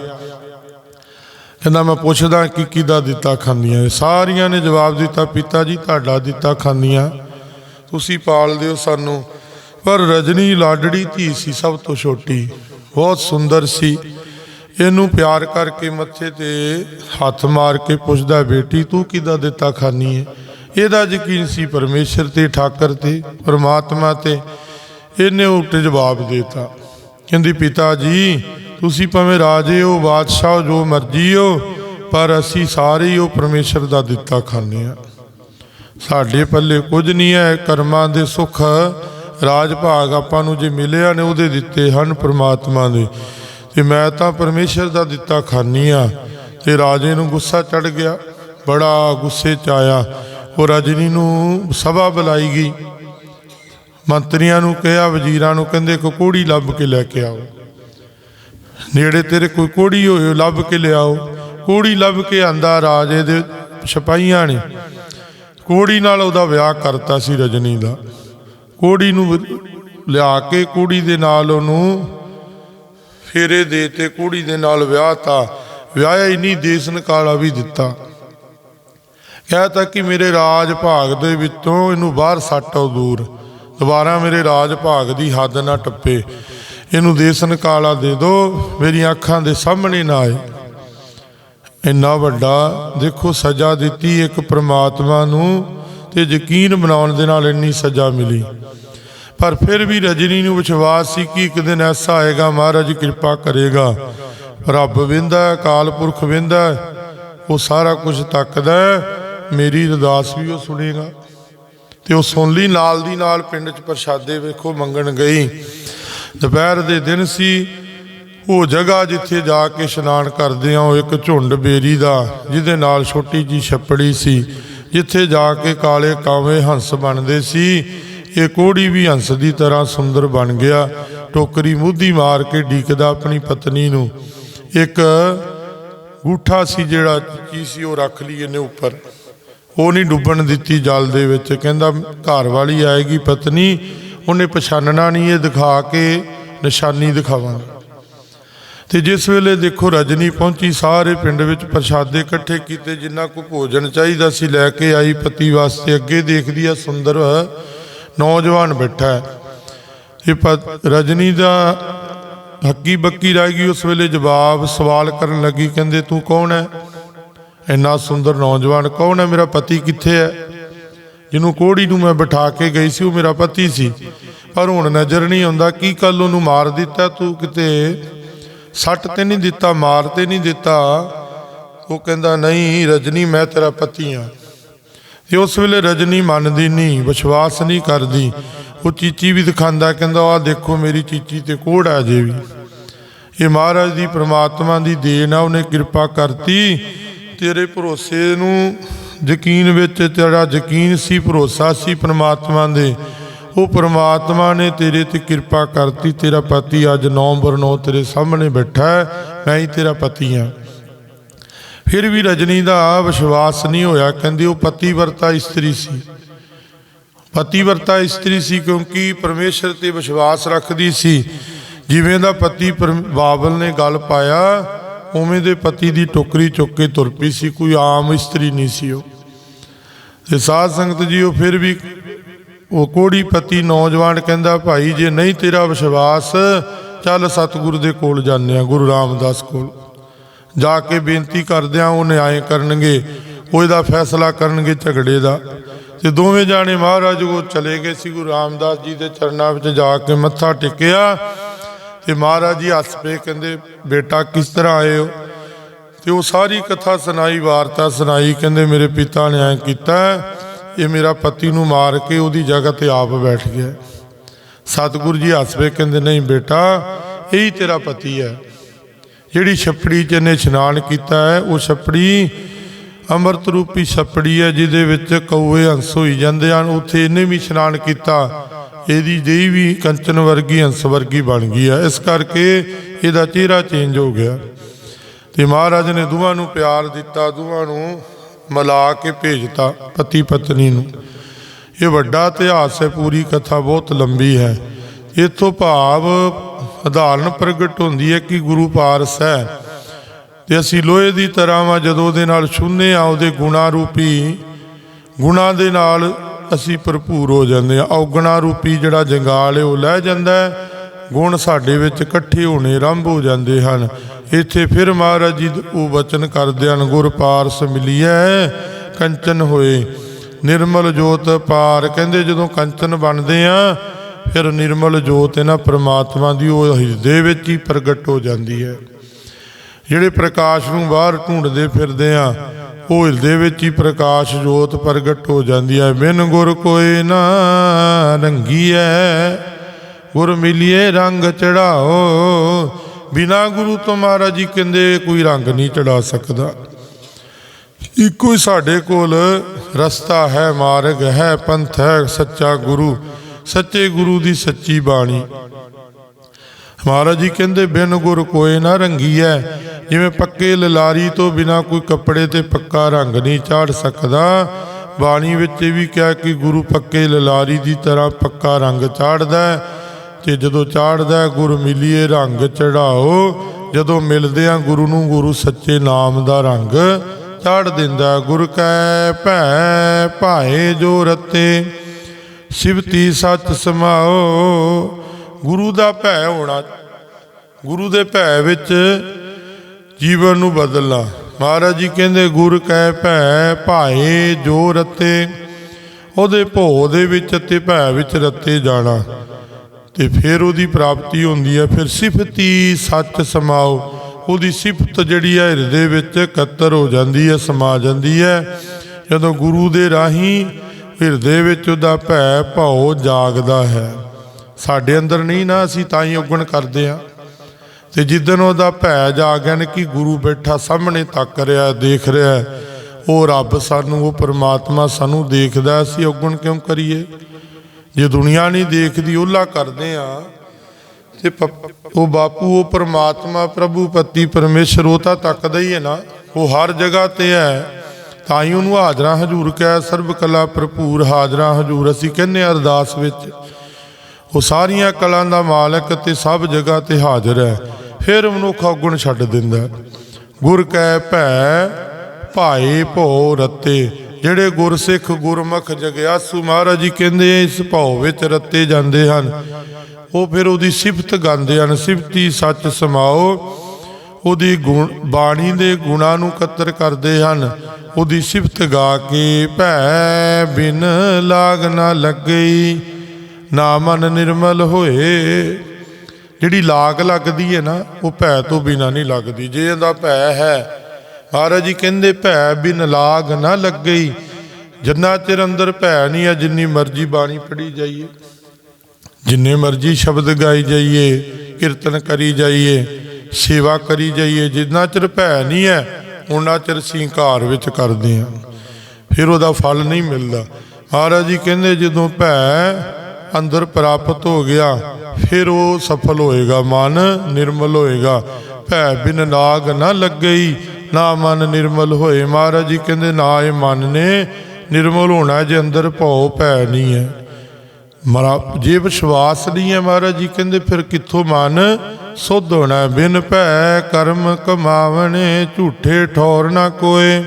ਕਹਿੰਦਾ, ਮੈਂ ਪੁੱਛਦਾ ਕਿ ਕਿਹਦਾ ਦਿੱਤਾ ਖਾਂਦੀਆਂ? ਸਾਰੀਆਂ ਨੇ ਜਵਾਬ ਦਿੱਤਾ, ਪਿਤਾ ਜੀ, ਤੁਹਾਡਾ ਦਿੱਤਾ ਖਾਂਦੀਆਂ। ਤੁਸੀਂ ਪਾਲਦੇ ਹੋ ਸਾਨੂੰ। ਪਰ ਰਜਨੀ ਲਾਡੜੀ ਧੀ ਸੀ ਸਭ ਤੋਂ ਛੋਟੀ। ਬਹੁਤ ਸੁੰਦਰ ਸੀ। ਇਹਨੂੰ ਪਿਆਰ ਕਰਕੇ ਮੱਥੇ ਤੇ ਹੱਥ ਮਾਰ ਕੇ ਪੁੱਛਦਾ ਬੇਟੀ ਤੂੰ ਕਿਹਦਾ ਦਿੱਤਾ ਖਾਨੀ ਹੈ ਇਹਦਾ ਯਕੀਨ ਸੀ ਪਰਮੇਸ਼ਰ ਤੇ ਠਾਕਰ ਤੇ ਪਰਮਾਤਮਾ ਤੇ। ਇਹਨੇ ਉਲਟ ਜਵਾਬ ਦੇਤਾ। ਕਹਿੰਦੀ ਪਿਤਾ ਜੀ ਤੁਸੀਂ ਭਾਵੇਂ ਰਾਜੇ ਹੋ ਬਾਦਸ਼ਾਹ ਹੋ, ਜੋ ਮਰਜ਼ੀ ਹੋ ਪਰ ਅਸੀਂ ਸਾਰੇ ਹੀ ਉਹ ਪਰਮੇਸ਼ਰ ਦਾ ਦਿੱਤਾ ਖਾਂਦੇ ਆ। ਸਾਡੇ ਪੱਲੇ ਕੁਝ ਨਹੀਂ ਹੈ, ਕਰਮਾਂ ਦੇ ਸੁੱਖ ਰਾਜ ਭਾਗ ਆਪਾਂ ਨੂੰ ਜੇ ਮਿਲਿਆ ਨੇ, ਉਹਦੇ ਦਿੱਤੇ ਹਨ ਪ੍ਰਮਾਤਮਾ ਦੇ। ਤੇ ਮੈਂ ਤਾਂ ਪਰਮੇਸ਼ਰ ਦਾ ਦਿੱਤਾ ਖਾਨੀ ਆ। ਤੇ ਰਾਜੇ ਨੂੰ ਗੁੱਸਾ ਚੜ ਗਿਆ, ਬੜਾ ਗੁੱਸੇ ਚ ਆਇਆ। ਉਹ ਰਜਨੀ ਨੂੰ ਸਭਾ ਬੁਲਾਈ ਗਈ। ਮੰਤਰੀਆਂ ਨੂੰ ਕਿਹਾ, ਵਜ਼ੀਰਾਂ ਨੂੰ ਕਹਿੰਦੇ ਕੋ ਕੋੜੀ ਲੱਭ ਕੇ ਲੈ ਕੇ ਆਓ। ਨੇੜੇ ਤੇਰੇ ਕੋਈ ਕੋੜੀ ਹੋਏ ਲੱਭ ਕੇ ਲਿਆਓ। ਕੋੜੀ ਲੱਭ ਕੇ ਆਂਦਾ, ਰਾਜੇ ਦੇ ਸਿਪਾਹੀਆਂ ਨੇ। ਕੋੜੀ ਨਾਲ ਉਹਦਾ ਵਿਆਹ ਕਰਤਾ ਸੀ ਰਜਨੀ ਦਾ। ਕੋੜੀ ਨੂੰ ਲਿਆ ਕੇ ਕੋੜੀ ਦੇ ਨਾਲ ਉਹਨੂੰ ਫੇਰੇ ਦੇ ਤੇ ਕੋੜੀ ਦੇ ਨਾਲ ਵਿਆਹ ਤਾ ਵਿਆਹਿਆ ਹੀ ਨਹੀਂ, ਦੇਸ ਨਿਕਾਲਾ ਵੀ ਦਿੱਤਾ। ਕਹਿਤਾ ਕਿ ਮੇਰੇ ਰਾਜ ਭਾਗ ਦੇ ਵਿੱਚੋਂ ਇਹਨੂੰ ਬਾਹਰ ਸੱਟੋ ਦੂਰ। ਦੁਬਾਰਾ ਮੇਰੇ ਰਾਜ ਭਾਗ ਦੀ ਹੱਦ ਨਾ ਟੱਪੇ। ਇਹਨੂੰ ਦੇਸਨ ਕਾਲਾ ਦੇ ਦਿਓ ਮੇਰੀਆਂ ਅੱਖਾਂ ਦੇ ਸਾਹਮਣੇ ਨਾ ਆਏ। ਇੰਨਾ ਵੱਡਾ, ਦੇਖੋ ਸਜ਼ਾ ਦਿੱਤੀ ਇੱਕ ਪ੍ਰਮਾਤਮਾ ਨੂੰ ਤੇ ਯਕੀਨ ਬਣਾਉਣ ਦੇ ਨਾਲ ਇੰਨੀ ਸਜ਼ਾ ਮਿਲੀ। ਪਰ ਫਿਰ ਵੀ ਰਜਨੀ ਨੂੰ ਵਿਸ਼ਵਾਸ ਸੀ ਕਿ ਇੱਕ ਦਿਨ ਐਸਾ ਆਏਗਾ, ਮਹਾਰਾਜ ਕਿਰਪਾ ਕਰੇਗਾ। ਰੱਬ ਵਿੰਦਾ ਅਕਾਲ ਪੁਰਖ ਵਿੰਦਾ ਉਹ ਸਾਰਾ ਕੁਝ ਤੱਕਦਾ ਮੇਰੀ ਅਰਦਾਸ ਵੀ ਉਹ ਸੁਣੇਗਾ। ਤੇ ਉਹ ਸੁਣ ਲਈ, ਨਾਲ ਦੀ ਨਾਲ ਪਿੰਡ 'ਚ ਪ੍ਰਸ਼ਾਦੇ ਵੇਖੋ ਮੰਗਣ ਗਈ। ਦੁਪਹਿਰ ਦੇ ਦਿਨ ਸੀ ਉਹ ਜਗ੍ਹਾ ਜਿੱਥੇ ਜਾ ਕੇ ਇਸ਼ਨਾਨ ਕਰਦੇ ਆ ਉਹ ਇੱਕ ਝੁੰਡ ਬੇਰੀ ਦਾ, ਜਿਹਦੇ ਨਾਲ ਛੋਟੀ ਜੀ ਛੱਪੜੀ ਸੀ, ਜਿੱਥੇ ਜਾ ਕੇ ਕਾਲੇ ਕਾਵੇਂ ਹੰਸ ਬਣਦੇ ਸੀ। ਇਹ ਕੋੜੀ ਵੀ ਹੰਸ ਦੀ ਤਰ੍ਹਾਂ ਸੁੰਦਰ ਬਣ ਗਿਆ। ਟੋਕਰੀ ਮੁੱਧੀ ਮਾਰ ਕੇ ਡੀਕਦਾ ਆਪਣੀ ਪਤਨੀ ਨੂੰ। ਇੱਕ ਗੂਠਾ ਸੀ ਜਿਹੜਾ ਕੀ ਸੀ, ਉਹ ਰੱਖ ਲਈ ਇਹਨੇ ਉੱਪਰ। ਉਹ ਨਹੀਂ ਡੁੱਬਣ ਦਿੱਤੀ ਜਲ ਦੇ ਵਿੱਚ। ਕਹਿੰਦਾ, ਘਰ ਵਾਲੀ ਆਏਗੀ ਪਤਨੀ, ਉਹਨੇ ਪਛਾਨਣਾ ਨਹੀਂ, ਇਹ ਦਿਖਾ ਕੇ ਨਿਸ਼ਾਨੀ ਦਿਖਾਵਾਂਗਾ। ਤੇ ਜਿਸ ਵੇਲੇ ਦੇਖੋ ਰਜਨੀ ਪਹੁੰਚੀ, ਸਾਰੇ ਪਿੰਡ ਵਿੱਚ ਪ੍ਰਸ਼ਾਦੇ ਇਕੱਠੇ ਕੀਤੇ, ਜਿੰਨਾ ਕੋ ਭੋਜਨ ਚਾਹੀਦਾ ਸੀ ਲੈ ਕੇ ਆਈ ਪਤੀ ਵਾਸਤੇ। ਅੱਗੇ ਦੇਖਦੀ ਆ ਸੁੰਦਰ ਨੌਜਵਾਨ ਬੈਠਾ ਹੈ। ਇਹ ਪ- ਰਜਨੀ ਦਾ ਹੱਕੀ ਬੱਕੀ ਰਹਿ ਗਈ, ਉਸ ਵੇਲੇ ਜਵਾਬ ਸਵਾਲ ਕਰਨ ਲੱਗੀ, ਕਹਿੰਦੇ, ਤੂੰ ਕੌਣ ਹੈ? ਇੰਨਾ ਸੁੰਦਰ ਨੌਜਵਾਨ ਕੌਣ ਹੈ? ਮੇਰਾ ਪਤੀ ਕਿੱਥੇ ਹੈ? ਜਿਹਨੂੰ ਕੋੜੀ ਨੂੰ ਮੈਂ ਬਿਠਾ ਕੇ ਗਈ ਸੀ, ਉਹ ਮੇਰਾ ਪਤੀ ਸੀ। ਪਰ ਹੁਣ ਨਜ਼ਰ ਨਹੀਂ ਆਉਂਦਾ, ਕੀ ਕੱਲ ਉਹਨੂੰ ਮਾਰ ਦਿੱਤਾ? ਤੂੰ ਕਿਤੇ ਸੱਟ ਤੇ ਨਹੀਂ ਦਿੱਤਾ, ਮਾਰ ਤੇ ਨਹੀਂ ਦਿੱਤਾ। ਉਹ ਕਹਿੰਦਾ, ਨਹੀਂ ਰਜਨੀ, ਮੈਂ ਤੇਰਾ ਪਤੀ ਹਾਂ ਤੇ ਉਸ ਵੇਲੇ ਰਜਨੀ ਮੰਨਦੀ ਨਹੀਂ, ਵਿਸ਼ਵਾਸ ਨਹੀਂ ਕਰਦੀ। ਉਹ ਚੀਚੀ ਵੀ ਦਿਖਾਉਂਦਾ, ਕਹਿੰਦਾ, ਆਹ ਦੇਖੋ ਮੇਰੀ ਚੀਚੀ ਤੇ ਕੋੜ ਆ ਜੇ ਵੀ। ਇਹ ਮਹਾਰਾਜ ਦੀ ਪ੍ਰਮਾਤਮਾ ਦੀ ਦੇਣ ਆ, ਉਹਨੇ ਕਿਰਪਾ ਕਰਤੀ। ਤੇਰੇ ਭਰੋਸੇ ਨੂੰ ਯਕੀਨ ਵਿੱਚ, ਤੇਰਾ ਯਕੀਨ ਸੀ, ਭਰੋਸਾ ਸੀ ਪ੍ਰਮਾਤਮਾ ਦੇ। ਉਹ ਪ੍ਰਮਾਤਮਾ ਨੇ ਤੇਰੇ ਤੇ ਕਿਰਪਾ ਕਰਤੀ, ਤੇਰਾ ਪਤੀ ਅੱਜ ਨਵੰਬਰ 9 ਤੇਰੇ ਸਾਹਮਣੇ ਬੈਠਾ ਹੈ, ਮੈਂ ਹੀ ਤੇਰਾ ਪਤੀ ਹਾਂ। ਫਿਰ ਵੀ ਰਜਨੀ ਦਾ ਵਿਸ਼ਵਾਸ ਨਹੀਂ ਹੋਇਆ, ਕਹਿੰਦੀ ਉਹ ਪਤੀ ਵਰਤਾ ਇਸਤਰੀ ਸੀ। ਪਤੀਵਰਤਾ ਇਸਤਰੀ ਸੀ ਕਿਉਂਕਿ ਪਰਮੇਸ਼ਰ ਤੇ ਵਿਸ਼ਵਾਸ ਰੱਖਦੀ ਸੀ। ਜਿਵੇਂ ਦਾ ਪਤੀ ਪਰਮ- ਬਾਬਲ ਨੇ ਗੱਲ ਪਾਇਆ, ਉਵੇਂ ਦੇ ਪਤੀ ਦੀ ਟੋਕਰੀ ਚੁੱਕ ਕੇ ਤੁਰ ਪਈ ਸੀ, ਕੋਈ ਆਮ ਇਸਤਰੀ ਨਹੀਂ ਸੀ ਉਹ। ਤੇ ਸਾਧ ਸੰਗਤ ਜੀ, ਉਹ ਫਿਰ ਵੀ ਉਹ ਕੋੜੀ ਪਤੀ ਨੌਜਵਾਨ ਕਹਿੰਦਾ, ਭਾਈ, ਜੇ ਨਹੀਂ ਤੇਰਾ ਵਿਸ਼ਵਾਸ, ਚੱਲ ਸਤਿਗੁਰੂ ਦੇ ਕੋਲ ਜਾਂਦੇ ਆ ਗੁਰੂ ਰਾਮਦਾਸ ਕੋਲ। ਜਾ ਕੇ ਬੇਨਤੀ ਕਰਦਿਆਂ ਉਹ ਨਿਆਂ ਕਰਨਗੇ, ਉਹ ਇਹਦਾ ਫੈਸਲਾ ਕਰਨਗੇ ਝਗੜੇ ਦਾ। ਤੇ ਦੋਵੇਂ ਜਾਣੇ ਮਹਾਰਾਜ ਕੋ ਚਲੇ ਗਏ ਸੀ, ਗੁਰੂ ਰਾਮਦਾਸ ਜੀ ਦੇ ਚਰਨਾਂ ਵਿੱਚ ਜਾ ਕੇ ਮੱਥਾ ਟੇਕਿਆ। ਤੇ ਮਹਾਰਾਜ ਜੀ ਹੱਸ ਪਏ, ਕਹਿੰਦੇ, ਬੇਟਾ, ਕਿਸ ਤਰ੍ਹਾਂ ਆਏ ਹੋ? ਤੇ ਉਹ ਸਾਰੀ ਕਥਾ ਸੁਣਾਈ, ਵਾਰਤਾ ਸੁਣਾਈ, ਕਹਿੰਦੇ, ਮੇਰੇ ਪਿਤਾ ਨੇ ਐਂ ਕੀਤਾ ਇਹ ਮੇਰਾ ਪਤੀ ਨੂੰ ਮਾਰ ਕੇ ਉਹਦੀ ਜਗ੍ਹਾ ਤੇ ਆਪ ਬੈਠ ਗਿਆ। ਸਤਿਗੁਰੂ ਜੀ ਹੱਸਵੇ ਕਹਿੰਦੇ, ਨਹੀਂ ਬੇਟਾ, ਇਹੀ ਤੇਰਾ ਪਤੀ ਹੈ। ਜਿਹੜੀ ਛੱਪੜੀ 'ਚ ਇਹਨੇ ਇਸ਼ਨਾਨ ਕੀਤਾ ਹੈ, ਉਹ ਛੱਪੜੀ ਅੰਮ੍ਰਿਤ ਰੂਪੀ ਛੱਪੜੀ ਹੈ, ਜਿਹਦੇ ਵਿੱਚ ਕੌਏ ਹੰਸ ਹੋਈ ਜਾਂਦੇ ਹਨ। ਉੱਥੇ ਇਹਨੇ ਵੀ ਇਸ਼ਨਾਨ ਕੀਤਾ। ਇਹਦੀ ਦੇਹੀ ਵੀ ਕੰਚਨ ਵਰਗੀ, ਹੰਸ ਵਰਗੀ ਬਣ ਗਈ ਹੈ। ਇਸ ਕਰਕੇ ਇਹਦਾ ਚਿਹਰਾ ਚੇਂਜ ਹੋ ਗਿਆ। ਤੇ ਮਹਾਰਾਜ ਨੇ ਦੋਵਾਂ ਨੂੰ ਪਿਆਰ ਦਿੱਤਾ, ਦੋਵਾਂ ਨੂੰ ਮਿਲਾ ਕੇ ਭੇਜਤਾ ਪਤੀ ਪਤਨੀ ਨੂੰ। ਇਹ ਵੱਡਾ ਇਤਿਹਾਸ ਹੈ, ਪੂਰੀ ਕਥਾ ਬਹੁਤ ਲੰਬੀ ਹੈ। ਇਥੋਂ ਭਾਵ ਉਦਾਹਰਨ ਪ੍ਰਗਟ ਹੁੰਦੀ ਹੈ ਕਿ ਗੁਰੂ ਪਾਰਸ ਹੈ। ਤੇ ਅਸੀਂ ਲੋਹੇ ਦੀ ਤਰ੍ਹਾਂ ਵਾ, ਜਦੋਂ ਉਹਦੇ ਨਾਲ ਛੁੰਨੇ ਆ, ਉਹਦੇ ਗੁਣਾ ਰੂਪੀ, ਗੁਣਾ ਦੇ ਨਾਲ ਅਸੀਂ ਭਰਪੂਰ ਹੋ ਜਾਂਦੇ ਆ। ਔਗਣਾ ਰੂਪੀ ਜਿਹੜਾ ਜੰਗਾਲ ਹੈ, ਉਹ ਲੈ ਜਾਂਦਾ ਹੈ। ਗੁਣ ਸਾਡੇ ਵਿੱਚ ਇਕੱਠੇ ਹੋਣੇ ਆਰੰਭ ਹੋ ਜਾਂਦੇ ਹਨ। ਇੱਥੇ ਫਿਰ ਮਹਾਰਾਜ ਜੀ ਉਹ ਵਚਨ ਕਰਦੇ ਹਨ, ਗੁਰ ਪਾਰਸ ਮਿਲੀਐ, ਕੰਚਨ ਹੋਏ, ਨਿਰਮਲ ਜੋਤ ਪਾਰ। ਕਹਿੰਦੇ ਜਦੋਂ ਕੰਚਨ ਬਣਦੇ ਆ, ਫਿਰ ਨਿਰਮਲ ਜੋਤ ਇਹਨਾਂ ਪ੍ਰਮਾਤਮਾ ਦੀ ਉਹ ਹਿਰਦੇ ਵਿੱਚ ਹੀ ਪ੍ਰਗਟ ਹੋ ਜਾਂਦੀ ਹੈ। ਜਿਹੜੇ ਪ੍ਰਕਾਸ਼ ਨੂੰ ਬਾਹਰ ਢੂੰਡਦੇ ਫਿਰਦੇ ਆ, ਉਹ ਹਿਰਦੇ ਵਿੱਚ ਹੀ ਪ੍ਰਕਾਸ਼ ਜੋਤ ਪ੍ਰਗਟ ਹੋ ਜਾਂਦੀ ਹੈ। ਬਿਨ ਗੁਰ ਕੋਈ ਨਾ ਰੰਗੀਐ ਗੁਰ ਮਿਲਿਏ ਰੰਗ ਚੜਾਓ। ਬਿਨਾ ਗੁਰੂ ਤੋਂ ਮਹਾਰਾਜ ਜੀ ਕਹਿੰਦੇ ਕੋਈ ਰੰਗ ਨਹੀਂ ਚੜਾ ਸਕਦਾ। ਇੱਕੋ ਹੀ ਸਾਡੇ ਕੋਲ ਰਸਤਾ ਹੈ, ਮਾਰਗ ਹੈ, ਪੰਥ ਹੈ, ਸੱਚਾ ਗੁਰੂ, ਸੱਚੇ ਗੁਰੂ ਦੀ ਸੱਚੀ ਬਾਣੀ। ਮਹਾਰਾਜ ਜੀ ਕਹਿੰਦੇ, ਬਿਨ ਗੁਰ ਕੋਏ ਨਾ ਰੰਗੀਐ। ਜਿਵੇਂ ਪੱਕੇ ਲਲਾਰੀ ਤੋਂ ਬਿਨਾ ਕੋਈ ਕੱਪੜੇ ਤੇ ਪੱਕਾ ਰੰਗ ਨਹੀਂ ਚਾੜ ਸਕਦਾ। ਬਾਣੀ ਵਿੱਚ ਇਹ ਵੀ ਕਿਹਾ ਕਿ ਗੁਰੂ ਪੱਕੇ ਲਲਾਰੀ ਦੀ ਤਰ੍ਹਾਂ ਪੱਕਾ ਰੰਗ ਚਾੜਦਾ ਹੈ। ਤੇ ਜਦੋਂ ਚਾੜਦਾ ਗੁਰ ਮਿਲੀਏ ਰੰਗ ਚੜਾਓ, ਜਦੋਂ ਮਿਲਦੇ ਆ ਗੁਰੂ ਨੂੰ, ਗੁਰੂ ਸੱਚੇ ਨਾਮ ਦਾ ਰੰਗ ਚਾੜ ਦਿੰਦਾ ਗੁਰ ਕੈ ਭੈ ਭਾਏ ਜੋ ਰਤੇ ਸਿਵਤੀ ਸੱਚ ਸਮਾਓ, ਗੁਰੂ ਦਾ ਭੈ ਹੋਣਾ, ਗੁਰੂ ਦੇ ਭੈ ਵਿੱਚ ਜੀਵਨ ਨੂੰ ਬਦਲਣਾ। ਮਹਾਰਾਜ ਜੀ ਕਹਿੰਦੇ, ਗੁਰ ਕੈ ਭੈ ਭਾਏ ਜੋ ਰਤੇ, ਉਹਦੇ ਭੋ ਦੇ ਵਿੱਚ ਅਤੇ ਭੈ ਵਿੱਚ ਰਤੇ ਜਾਣਾ। ਤੇ ਫਿਰ ਉਹਦੀ ਪ੍ਰਾਪਤੀ ਹੁੰਦੀ ਹੈ, ਫਿਰ ਸਿਫਤੀ ਸੱਚ ਸਮਾਓ। ਉਹਦੀ ਸਿਫਤ ਜਿਹੜੀ ਹੈ, ਹਿਰਦੇ ਵਿੱਚ ਇਕੱਤਰ ਹੋ ਜਾਂਦੀ ਹੈ, ਸਮਾ ਜਾਂਦੀ ਹੈ। ਜਦੋਂ ਗੁਰੂ ਦੇ ਰਾਹੀਂ ਹਿਰਦੇ ਵਿੱਚ ਉਹਦਾ ਭੈ ਭਾਉ ਜਾਗਦਾ ਹੈ। ਸਾਡੇ ਅੰਦਰ ਨਹੀਂ ਨਾ, ਅਸੀਂ ਤਾਂ ਹੀ ਉਗਣ ਕਰਦੇ ਆ ਤੇ ਜਿੱਦਨ ਉਹਦਾ ਭੈ ਜਾਗਿਆ ਨੇ ਕਿ ਗੁਰੂ ਬੈਠਾ ਸਾਹਮਣੇ ਤੱਕ ਰਿਹਾ, ਦੇਖ ਰਿਹਾ ਉਹ ਰੱਬ ਸਾਨੂੰ, ਉਹ ਪਰਮਾਤਮਾ ਸਾਨੂੰ ਦੇਖਦਾ ਅਸੀਂ ਉਗਣ ਕਿਉਂ ਕਰੀਏ? ਜੇ ਦੁਨੀਆ ਨਹੀਂ ਦੇਖਦੀ, ਉਹਲਾ ਕਰਦੇ ਆ। ਤੇ ਉਹ ਬਾਪੂ, ਉਹ ਪਰਮਾਤਮਾ, ਪ੍ਰਭੂ ਪਤੀ, ਪਰਮੇਸ਼ਰ, ਉਹ ਤਾਂ ਤੱਕਦਾ ਹੀ ਹੈ ਨਾ। ਉਹ ਹਰ ਜਗ੍ਹਾ ਤੇ ਹੈ। ਤਾਂ ਹੀ ਉਹਨੂੰ ਹਾਜ਼ਰਾਂ ਹਜੂਰ ਕਹਿ ਸਰਬ ਕਲਾ ਭਰਪੂਰ ਹਾਜ਼ਰਾਂ ਹਜੂਰ। ਅਸੀਂ ਕਹਿੰਦੇ ਹਾਂ ਅਰਦਾਸ ਵਿੱਚ, ਉਹ ਸਾਰੀਆਂ ਕਲਾਂ ਦਾ ਮਾਲਕ ਤੇ ਸਭ ਜਗ੍ਹਾ ਤੇ ਹਾਜ਼ਰ ਹੈ। ਫਿਰ ਮਨੁੱਖ ਔਗਣ ਛੱਡ ਦਿੰਦਾ। ਗੁਰ ਕੈ ਭੈ ਭਾਏ ਭੋ ਰਤੇ। ਜਿਹੜੇ ਗੁਰਸਿੱਖ ਗੁਰਮੁਖ ਜਗਿਆਸੂ ਮਹਾਰਾਜ ਜੀ ਕਹਿੰਦੇ ਇਸ ਭਉ ਵਿੱਚ ਰੱਤੇ ਜਾਂਦੇ ਹਨ। ਉਹ ਫਿਰ ਉਹਦੀ ਸਿਫਤ ਗਾਉਂਦੇ ਹਨ। ਸਿਫਤੀ ਸੱਚ ਸਮਾਓ। ਉਹਦੀ ਗੁਣ, ਬਾਣੀ ਦੇ ਗੁਣਾਂ ਨੂੰ ਕਤਰ ਕਰਦੇ ਹਨ। ਉਹਦੀ ਸਿਫਤ ਗਾ ਕੇ ਭੈ ਬਿਨ ਲਾਗ ਨਾ ਲੱਗਈ। ਨਾ ਮਨ ਨਿਰਮਲ ਹੋਏ। ਜਿਹੜੀ ਲਾਗ ਲੱਗਦੀ ਹੈ ਨਾ, ਉਹ ਭੈ ਤੋਂ ਬਿਨਾ ਨਹੀਂ ਲੱਗਦੀ। ਜੇ ਇਹਦਾ ਭੈ ਹੈ ਮਹਾਰਾਜ ਜੀ ਕਹਿੰਦੇ ਭੈ ਬਿਨ ਲਾਗ ਨਾ ਲੱਗਈ। ਜਿੰਨਾ ਚਿਰ ਅੰਦਰ ਭੈ ਨਹੀਂ ਹੈ ਜਿੰਨੀ ਮਰਜ਼ੀ ਬਾਣੀ ਪੜੀ ਜਾਈਏ। ਜਿੰਨੇ ਮਰਜ਼ੀ ਸ਼ਬਦ ਗਾਈ ਜਾਈਏ, ਕੀਰਤਨ ਕਰੀ ਜਾਈਏ, ਸੇਵਾ ਕਰੀ ਜਾਈਏ, ਜਿੰਨਾ ਚਿਰ ਭੈ ਨਹੀਂ ਹੈ ਉਹਨਾਂ ਚਿਰ ਅਸੀਂ ਵਿੱਚ ਕਰਦੇ ਹਾਂ। ਫਿਰ ਉਹਦਾ ਫਲ ਨਹੀਂ ਮਿਲਦਾ। ਮਹਾਰਾਜ ਜੀ ਕਹਿੰਦੇ ਜਦੋਂ ਭੈ ਅੰਦਰ ਪ੍ਰਾਪਤ ਹੋ ਗਿਆ, ਫਿਰ ਉਹ ਸਫਲ ਹੋਏਗਾ, ਮਨ ਨਿਰਮਲ ਹੋਏਗਾ। ਭੈ ਬਿਨ ਨਾਗ ਨਾ ਲੱਗਈ। ਨਾ ਮਨ ਨਿਰਮਲ ਹੋਏ ਮਹਾਰਾਜ ਜੀ, ਕਹਿੰਦੇ ਨਾ ਇਹ ਮਨ ਨੇ, ਨਿਰਮਲ ਹੋਣਾ ਜੇ ਅੰਦਰ ਭਉ ਭੈ ਨਹੀਂ ਹੈ। ਮਰਾ ਜੇ ਵਿਸ਼ਵਾਸ ਨਹੀਂ ਹੈ ਮਹਾਰਾਜ ਜੀ, ਕਹਿੰਦੇ ਫਿਰ ਕਿੱਥੋਂ ਮਨ ਸੁਧ ਹੋਣਾ ਬਿਨ ਭੈ ਕਰਮ ਕਮਾਵਣੇ, ਝੂਠੇ ਠੌਰ ਨਾ ਕੋਏ।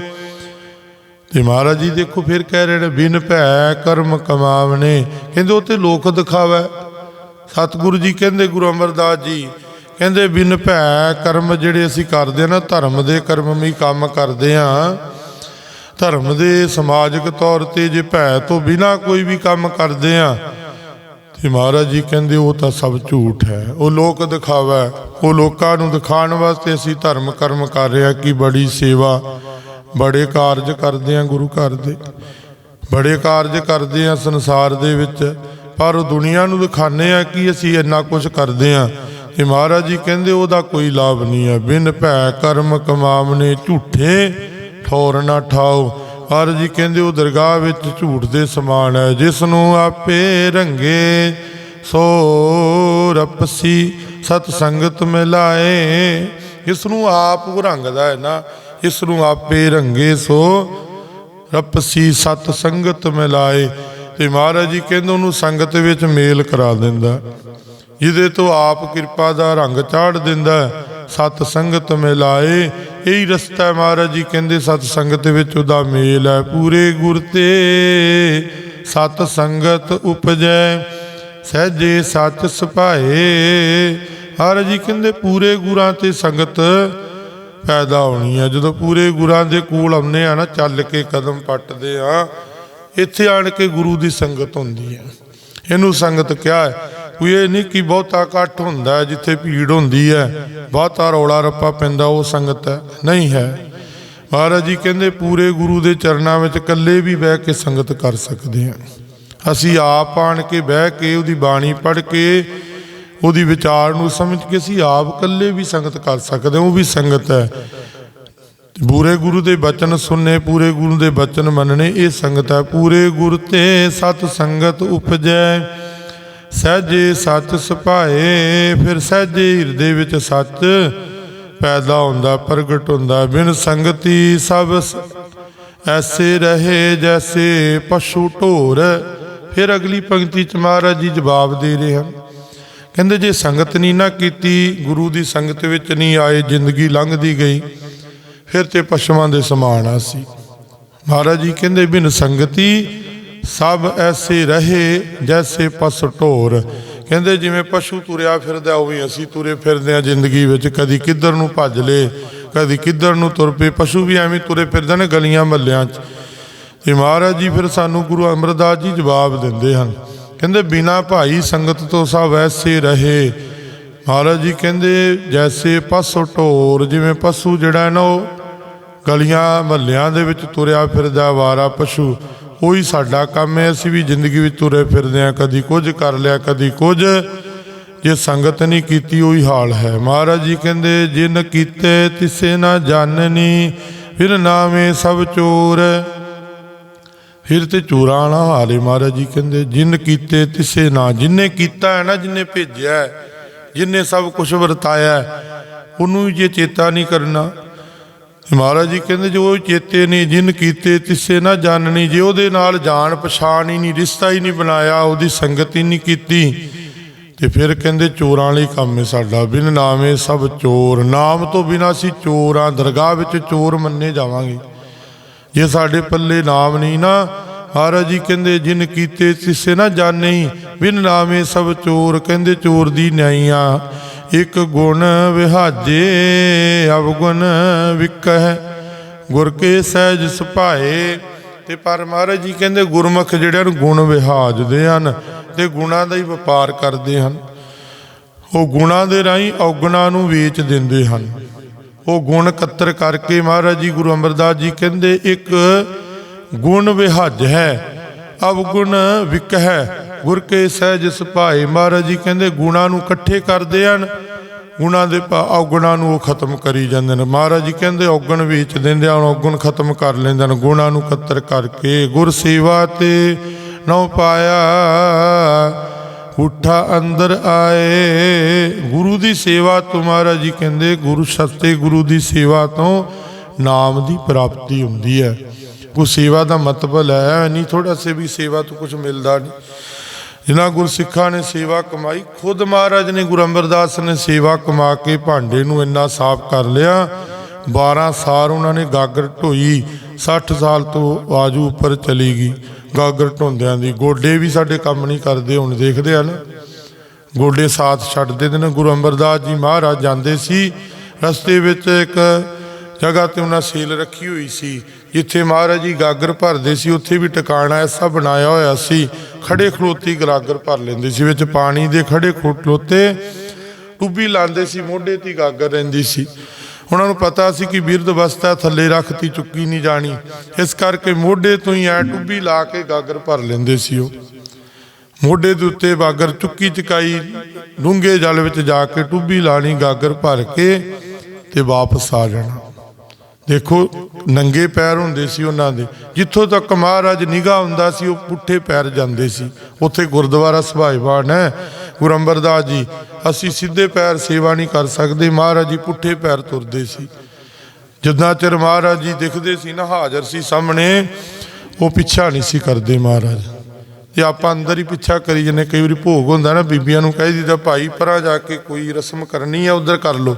ਤੇ ਮਹਾਰਾਜ ਜੀ ਦੇਖੋ ਫਿਰ ਕਹਿ ਰਹੇ ਨੇ, ਬਿਨ ਭੈ ਕਰਮ ਕਮਾਵਣੇ। ਕਹਿੰਦੇ ਉਹ ਤੇ ਲੋਕ ਦਿਖਾਵਾ। ਸਤਿਗੁਰੂ ਜੀ ਕਹਿੰਦੇ, ਗੁਰੂ ਅਮਰਦਾਸ ਜੀ ਕਹਿੰਦੇ ਬਿਨ ਭੈ ਕਰਮ ਜਿਹੜੇ ਅਸੀਂ ਕਰਦੇ ਆ ਨਾ, ਧਰਮ ਦੇ ਕਰਮ ਵੀ ਕੰਮ ਕਰਦੇ ਆ ਧਰਮ ਦੇ ਸਮਾਜਿਕ ਤੌਰ ਤੇ ਜੇ ਭੈ ਤੋਂ ਬਿਨਾ ਕੋਈ ਵੀ ਕੰਮ ਕਰਦੇ ਆ ਤੇ ਮਹਾਰਾਜ ਜੀ ਕਹਿੰਦੇ ਉਹ ਤਾਂ ਸਭ ਝੂਠ ਹੈ। ਉਹ ਲੋਕ ਦਿਖਾਵਾ, ਉਹ ਲੋਕਾਂ ਨੂੰ ਦਿਖਾਉਣ ਵਾਸਤੇ ਅਸੀਂ ਧਰਮ ਕਰਮ ਕਰ ਰਹੇ ਹਾਂ ਕਿ ਬੜੀ ਸੇਵਾ, ਬੜੇ ਕਾਰਜ ਕਰਦੇ ਆ ਗੁਰੂ ਘਰ ਦੇ। ਬੜੇ ਕਾਰਜ ਕਰਦੇ ਆ ਸੰਸਾਰ ਦੇ ਵਿੱਚ, ਪਰ ਉਹ ਦੁਨੀਆ ਨੂੰ ਦਿਖਾਣੇ ਆ ਕਿ ਅਸੀਂ ਇੰਨਾ ਕੁਝ ਕਰਦੇ ਆ ਤੇ ਮਹਾਰਾਜ ਜੀ ਕਹਿੰਦੇ ਉਹਦਾ ਕੋਈ ਲਾਭ ਨਹੀਂ ਹੈ। ਬਿਨ ਭੈ ਕਰਮ ਕਮਾਵਨੇ ਝੂਠੇ ਠੌਰ ਨਾ ਠਾਓ। ਮਹਾਰਾਜ ਜੀ ਕਹਿੰਦੇ ਉਹ ਦਰਗਾਹ ਵਿੱਚ ਝੂਠ ਦੇ ਸਮਾਨ ਹੈ। ਜਿਸ ਨੂੰ ਆਪੇ ਰੰਗੇ ਸੋ ਰਪਸੀ ਸਤ ਸੰਗਤ ਮਿਲਾਏ। ਇਸ ਨੂੰ ਆਪ ਰੰਗਦਾ ਹੈ ਨਾ। ਇਸ ਨੂੰ ਆਪੇ ਰੰਗੇ ਸੋ ਰਪਸੀ ਸਤ ਸੰਗਤ ਮਿਲਾਏ। ਤੇ ਮਹਾਰਾਜ ਜੀ ਕਹਿੰਦੇ ਉਹਨੂੰ ਸੰਗਤ ਵਿੱਚ ਮੇਲ ਕਰਾ ਦਿੰਦਾ। ਜਿਹਦੇ ਤੋਂ ਆਪ ਕਿਰਪਾ ਦਾ ਰੰਗ ਚਾੜ ਦਿੰਦਾ ਸਤ ਸੰਗਤ ਮਿਲਾਏ। ਇਹੀ ਰਸਤਾ ਮਹਾਰਾਜ ਜੀ, ਕਹਿੰਦੇ ਸਤ ਸੰਗਤ ਵਿੱਚ ਉਹਦਾ ਮੇਲ ਹੈ ਪੂਰੇ ਗੁਰ ਤੇ। ਸਤ ਸੰਗਤ ਉਪਜੈ, ਸਹਜੇ ਸੱਚ ਸੁਭਾਏ ਮਹਾਰਾਜ ਜੀ ਕਹਿੰਦੇ ਪੂਰੇ ਗੁਰਾਂ ਤੇ ਸੰਗਤ ਪੈਦਾ ਹੋਣੀ ਹੈ। ਜਦੋਂ ਪੂਰੇ ਗੁਰਾਂ ਦੇ ਕੋਲ ਆਉਂਦੇ ਆ ਨਾ, ਚੱਲ ਕੇ ਕਦਮ ਪੱਟਦੇ ਆ, ਇੱਥੇ ਆਣ ਕੇ ਗੁਰੂ ਦੀ ਸੰਗਤ ਹੁੰਦੀ ਹੈ। ਇਹਨੂੰ ਸੰਗਤ ਕਿਹਾ ਹੈ। ਕੋਈ ਇਹ ਨਹੀਂ ਕਿ ਬਹੁਤਾ ਇਕੱਠ ਹੁੰਦਾ ਹੈ, ਜਿੱਥੇ ਭੀੜ ਹੁੰਦੀ ਹੈ ਬਹੁਤਾ ਰੌਲਾ ਰੱਪਾ ਪੈਂਦਾ, ਉਹ ਸੰਗਤ ਹੈ। ਨਹੀਂ ਹੈ। ਮਹਾਰਾਜ ਜੀ ਕਹਿੰਦੇ, ਪੂਰੇ ਗੁਰੂ ਦੇ ਚਰਨਾਂ ਵਿੱਚ ਇਕੱਲੇ ਵੀ ਬਹਿ ਕੇ ਸੰਗਤ ਕਰ ਸਕਦੇ ਹਾਂ। ਅਸੀਂ ਆਪ ਆਣ ਕੇ ਬਹਿ ਕੇ ਉਹਦੀ ਬਾਣੀ ਪੜ੍ਹ ਕੇ, ਉਹਦੀ ਵਿਚਾਰ ਨੂੰ ਸਮਝ ਕੇ ਅਸੀਂ ਆਪ ਇਕੱਲੇ ਵੀ ਸੰਗਤ ਕਰ ਸਕਦੇ ਹਾਂ, ਉਹ ਵੀ ਸੰਗਤ ਹੈ। ਤੇ ਪੂਰੇ ਗੁਰੂ ਦੇ ਬਚਨ ਸੁਣਨੇ, ਪੂਰੇ ਗੁਰੂ ਦੇ ਬਚਨ ਮੰਨਣੇ, ਇਹ ਸੰਗਤ ਹੈ। ਪੂਰੇ ਗੁਰ ਤੇ ਸਤ ਸੰਗਤ ਉਪਜੈ। ਸਹਿਜੇ ਸੱਚ ਸੁਭਾਏ, ਫਿਰ ਸਹਿਜੇ ਹਿਰਦੇ ਵਿੱਚ ਸੱਚ ਪੈਦਾ ਹੁੰਦਾ, ਪ੍ਰਗਟ ਹੁੰਦਾ। ਬਿਨ ਸੰਗਤੀ ਸਭ ਐਸੇ ਰਹੇ, ਜੈਸੇ ਪਸ਼ੂ ਢੋਰ। ਫਿਰ ਅਗਲੀ ਪੰਕਤੀ ਚ ਮਹਾਰਾਜ ਜੀ ਜਵਾਬ ਦੇ ਰਹੇ ਹਨ। ਕਹਿੰਦੇ, ਜੇ ਸੰਗਤ ਨਹੀਂ ਨਾ ਕੀਤੀ, ਗੁਰੂ ਦੀ ਸੰਗਤ ਵਿੱਚ ਨਹੀਂ ਆਏ, ਜ਼ਿੰਦਗੀ ਲੰਘਦੀ ਗਈ, ਫਿਰ ਤੇ ਪਸ਼ੂਆਂ ਦੇ ਸਮਾਨ ਆ ਸੀ। ਮਹਾਰਾਜ ਜੀ ਕਹਿੰਦੇ, ਬਿਨ ਸੰਗਤੀ ਸਭ ਐਸੇ ਰਹੇ ਜੈਸੇ ਪਸ ਢੋਰ। ਕਹਿੰਦੇ ਜਿਵੇਂ ਪਸ਼ੂ ਤੁਰਿਆ ਫਿਰਦਾ, ਉਵੇਂ ਅਸੀਂ ਤੁਰੇ ਫਿਰਦੇ ਆ ਜ਼ਿੰਦਗੀ ਵਿੱਚ। ਕਦੀ ਕਿੱਧਰ ਨੂੰ ਭੱਜ ਲੇ, ਕਦੀ ਕਿੱਧਰ ਨੂੰ ਤੁਰ ਪਏ। ਪਸ਼ੂ ਵੀ ਐਵੇਂ ਤੁਰੇ ਫਿਰਦੇ ਨੇ ਗਲੀਆਂ ਮਹੱਲਿਆਂ 'ਚ। ਤੇ ਮਹਾਰਾਜ ਜੀ ਫਿਰ ਸਾਨੂੰ ਗੁਰੂ ਅਮਰਦਾਸ ਜੀ ਜਵਾਬ ਦਿੰਦੇ ਹਨ। ਕਹਿੰਦੇ ਬਿਨਾ ਭਾਈ ਸੰਗਤ ਤੋਂ ਸਭ ਐਸੇ ਰਹੇ। ਮਹਾਰਾਜ ਜੀ ਕਹਿੰਦੇ ਜੈਸੇ ਪਸ਼ੂ ਢੋਰ, ਜਿਵੇਂ ਪਸ਼ੂ ਜਿਹੜਾ ਹੈ ਨਾ ਉਹ ਗਲੀਆਂ ਮਹੱਲਿਆਂ ਦੇ ਵਿੱਚ ਤੁਰਿਆ ਫਿਰਦਾ, ਵਾਰਾ ਪਸ਼ੂ। ਉਹੀ ਸਾਡਾ ਕੰਮ ਹੈ, ਅਸੀਂ ਵੀ ਜ਼ਿੰਦਗੀ ਵਿੱਚ ਤੁਰੇ ਫਿਰਦੇ ਹਾਂ, ਕਦੀ ਕੁਝ ਕਰ ਲਿਆ, ਕਦੀ ਕੁਝ। ਜੇ ਸੰਗਤ ਨਹੀਂ ਕੀਤੀ, ਉਹੀ ਹਾਲ ਹੈ। ਮਹਾਰਾਜ ਜੀ ਕਹਿੰਦੇ, ਜਿਨ ਕੀਤੇ ਤਿਸੇ ਨਾ ਜਾਣਨੀ, ਫਿਰ ਨਾਵੇਂ ਸਭ ਚੋਰ। ਫਿਰ ਤੇ ਚੋਰਾਂ ਵਾਲਾ ਹਾਲ ਹੈ, ਮਹਾਰਾਜ ਜੀ ਕਹਿੰਦੇ, ਜਿਨ ਕੀਤੇ ਤਿਸੇ ਨਾ, ਜਿਨੇ ਕੀਤਾ ਹੈ ਨਾ, ਜਿਨੇ ਭੇਜਿਆ ਹੈ, ਜਿਨੇ ਸਭ ਕੁਝ ਵਰਤਾਇਆ ਉਹਨੂੰ ਜੇ ਚੇਤਾ ਨਹੀਂ ਕਰਨਾ ਮਹਾਰਾਜ ਜੀ ਕਹਿੰਦੇ ਜੋ ਉਹ ਚੇਤੇ ਨੇ ਜਿਨ ਕੀਤੇ ਤਿਸੇ ਨਾ ਜਾਣਨੀ, ਜੇ ਉਹਦੇ ਨਾਲ ਜਾਣ ਪਛਾਣ ਹੀ ਨਹੀਂ, ਰਿਸ਼ਤਾ ਹੀ ਨਹੀਂ ਬਣਾਇਆ, ਉਹਦੀ ਸੰਗਤ ਹੀ ਨਹੀਂ ਕੀਤੀ। ਤੇ ਫਿਰ ਕਹਿੰਦੇ ਚੋਰਾਂ ਲਈ ਕੰਮ ਹੈ ਸਾਡਾ, ਬਿਨ ਨਾਮੇ ਸਭ ਚੋਰ। ਨਾਮ ਤੋਂ ਬਿਨਾ ਅਸੀਂ ਚੋਰ ਆ ਦਰਗਾਹ ਵਿੱਚ ਚੋਰ ਮੰਨੇ ਜਾਵਾਂਗੇ। ਜੇ ਸਾਡੇ ਪੱਲੇ ਨਾਮ ਨਹੀਂ ਨਾ ਮਹਾਰਾਜ ਜੀ ਕਹਿੰਦੇ, ਜਿਨ ਕੀਤੇ ਸਿਸੇ ਨਾ ਜਾਣੇ, ਬਿਨ ਨਾਮੇ ਸਭ ਚੋਰ, ਕਹਿੰਦੇ ਚੋਰ ਦੀ ਨਿਆਈਆਂ ਇੱਕ ਗੁਣ ਵਿਹਾਜੇ, ਅਵਗੁਣ ਵਿਕਹਿ, ਗੁਰ ਕੇ ਸਹਿਜ ਸੁਭਾਏ। ਤੇ ਪਰ ਮਹਾਰਾਜ ਜੀ ਕਹਿੰਦੇ, ਗੁਰਮੁਖ ਜਿਹੜਿਆਂ ਨੂੰ ਗੁਣ ਵਿਹਾਜਦੇ ਹਨ, ਤੇ ਗੁਣਾਂ ਦਾ ਹੀ ਵਪਾਰ ਕਰਦੇ ਹਨ। ਉਹ ਗੁਣਾਂ ਦੇ ਰਾਹੀਂ ਔਗੁਣਾਂ ਨੂੰ ਵੇਚ ਦਿੰਦੇ ਹਨ। ਉਹ ਗੁਣ ਇਕੱਤਰ ਕਰਕੇ ਮਹਾਰਾਜ ਜੀ ਗੁਰੂ ਅਮਰਦਾਸ ਜੀ ਕਹਿੰਦੇ, ਇੱਕ ਗੁਣ ਵਿਹੱਜ ਹੈ ਅਵਗੁਣ ਵਿਕ ਹੈ ਗੁਰ ਕੇ ਸਹਿਜ ਸੁਭਾਏ। ਮਹਾਰਾਜ ਜੀ ਕਹਿੰਦੇ, ਗੁਣਾਂ ਨੂੰ ਇਕੱਠੇ ਕਰਦੇ ਹਨ, ਗੁਣਾਂ ਦੇ ਭਾ- ਔਗੁਣਾਂ ਨੂੰ ਉਹ ਖਤਮ ਕਰੀ ਜਾਂਦੇ ਨੇ। ਮਹਾਰਾਜ ਜੀ ਕਹਿੰਦੇ, ਔਗਣ ਵੇਚ ਦਿੰਦੇ ਹਨ ਔਗਣ ਖਤਮ ਕਰ ਲੈਂਦੇ ਨੇ। ਗੁਣਾਂ ਨੂੰ ਇਕੱਤਰ ਕਰਕੇ ਗੁਰ ਸੇਵਾ ਤੇ ਨਉ ਪਾਇਆ। ਉਠਾ ਅੰਦਰ ਆਏ। ਗੁਰੂ ਦੀ ਸੇਵਾ ਤੁਮਾਰਾ ਜੀ ਕਹਿੰਦੇ, ਗੁਰੂ ਸੱਤੇ ਗੁਰੂ ਦੀ ਸੇਵਾ ਤੋਂ ਨਾਮ ਦੀ ਪ੍ਰਾਪਤੀ ਹੁੰਦੀ ਹੈ। ਕੋ ਸੇਵਾ ਦਾ ਮਤਲਬ ਹੈ ਨਹੀਂ ਥੋੜਾ ਸੇ ਵੀ ਸੇਵਾ ਤੋਂ ਕੁਝ ਮਿਲਦਾ ਨਹੀਂ। ਜਿਨ੍ਹਾਂ ਗੁਰਸਿੱਖਾਂ ਨੇ ਸੇਵਾ ਕਮਾਈ, ਖੁਦ ਮਹਾਰਾਜ ਨੇ ਗੁਰੂ ਅਮਰਦਾਸ ਨੇ ਸੇਵਾ ਕਮਾ ਕੇ ਭਾਂਡੇ ਨੂੰ ਇੰਨਾ ਸਾਫ਼ ਕਰ ਲਿਆ। 12 ਸਾਲ ਉਹਨਾਂ ਨੇ ਗਾਗਰ ਢੋਈ 60 ਸਾਲ ਤੋਂ ਆਜੂ ਉੱਪਰ ਚਲੀ ਗਈ ਗਾਗਰ ਢੋਂਦਿਆਂ ਦੀ। ਗੋਡੇ ਵੀ ਸਾਡੇ ਕੰਮ ਨਹੀਂ ਕਰਦੇ, ਹੁਣ ਦੇਖਦੇ ਆ ਨਾ। ਗੋਡੇ ਸਾਥ ਛੱਡਦੇ ਨੇ। ਗੁਰੂ ਅਮਰਦਾਸ ਜੀ ਮਹਾਰਾਜ ਜਾਂਦੇ ਸੀ, ਰਸਤੇ ਵਿੱਚ ਇੱਕ ਜਗ੍ਹਾ ਤੇ ਉਹਨਾਂ ਸੇਲ ਰੱਖੀ ਹੋਈ ਸੀ। ਜਿੱਥੇ ਮਹਾਰਾਜ ਜੀ ਗਾਗਰ ਭਰਦੇ ਸੀ, ਉੱਥੇ ਵੀ ਟਿਕਾਣਾ ਐਸਾ ਬਣਾਇਆ ਹੋਇਆ ਸੀ ਖੜੇ ਖਲੋਤੀ ਗਾਗਰ ਭਰ ਲੈਂਦੇ ਸੀ, ਵਿੱਚ ਪਾਣੀ ਦੇ ਖੜੇ ਖਲੋਤੇ ਟੁੱਬੀ ਲਾਉਂਦੇ ਸੀ, ਮੋਢੇ ਤੇ ਹੀ ਗਾਗਰ ਰਹਿੰਦੀ ਸੀ। ਉਹਨਾਂ ਨੂੰ ਪਤਾ ਸੀ ਕਿ ਬਿਰਧ ਅਵਸਥਾ ਥੱਲੇ ਰੱਖਤੀ, ਚੁੱਕੀ ਨਹੀਂ ਜਾਣੀ। ਇਸ ਕਰਕੇ ਮੋਢੇ ਤੋਂ ਹੀ ਐ ਟੁੱਬੀ ਲਾ ਕੇ ਗਾਗਰ ਭਰ ਲੈਂਦੇ ਸੀ ਉਹ। ਮੋਢੇ ਦੇ ਉੱਤੇ ਗਾਗਰ ਚੁੱਕੀ ਚਕਾਈ, ਡੂੰਘੇ ਜਲ ਵਿੱਚ ਜਾ ਕੇ ਟੁੱਬੀ ਲਾਣੀ, ਗਾਗਰ ਭਰ ਕੇ ਤੇ ਵਾਪਸ ਆ ਜਾਣਾ। ਦੇਖੋ, ਨੰਗੇ ਪੈਰ ਹੁੰਦੇ ਸੀ ਉਹਨਾਂ ਦੇ। ਜਿੱਥੋਂ ਤੱਕ ਮਹਾਰਾਜ ਨਿਗਾਹ ਹੁੰਦਾ ਸੀ, ਉਹ ਪੁੱਠੇ ਪੈਰ ਜਾਂਦੇ ਸੀ। ਉੱਥੇ ਗੁਰਦੁਆਰਾ ਸਭਾਈਵਾਨ ਹੈ। ਗੁਰੂ ਅੰਬਰਦਾਸ ਜੀ, ਅਸੀਂ ਸਿੱਧੇ ਪੈਰ ਸੇਵਾ ਨਹੀਂ ਕਰ ਸਕਦੇ। ਮਹਾਰਾਜ ਜੀ ਪੁੱਠੇ ਪੈਰ ਤੁਰਦੇ ਸੀ। ਜਿੰਨਾ ਚਿਰ ਮਹਾਰਾਜ ਜੀ ਦਿਖਦੇ ਸੀ ਨਾ, ਹਾਜ਼ਰ ਸੀ ਸਾਹਮਣੇ, ਉਹ ਪਿੱਛਾ ਨਹੀਂ ਸੀ ਕਰਦੇ ਮਹਾਰਾਜ। ਤੇ ਆਪਾਂ ਅੰਦਰ ਹੀ ਪਿੱਛਾ ਕਰੀ ਜਨੇ ਕਈ ਵਾਰੀ ਭੋਗ ਹੁੰਦਾ ਨਾ, ਬੀਬੀਆਂ ਨੂੰ ਕਹਿ ਦਿੰਦਾ ਭਾਈ, ਪਰਾਂ ਜਾ ਕੇ ਕੋਈ ਰਸਮ ਕਰਨੀ ਹੈ ਉਧਰ ਕਰ ਲੋ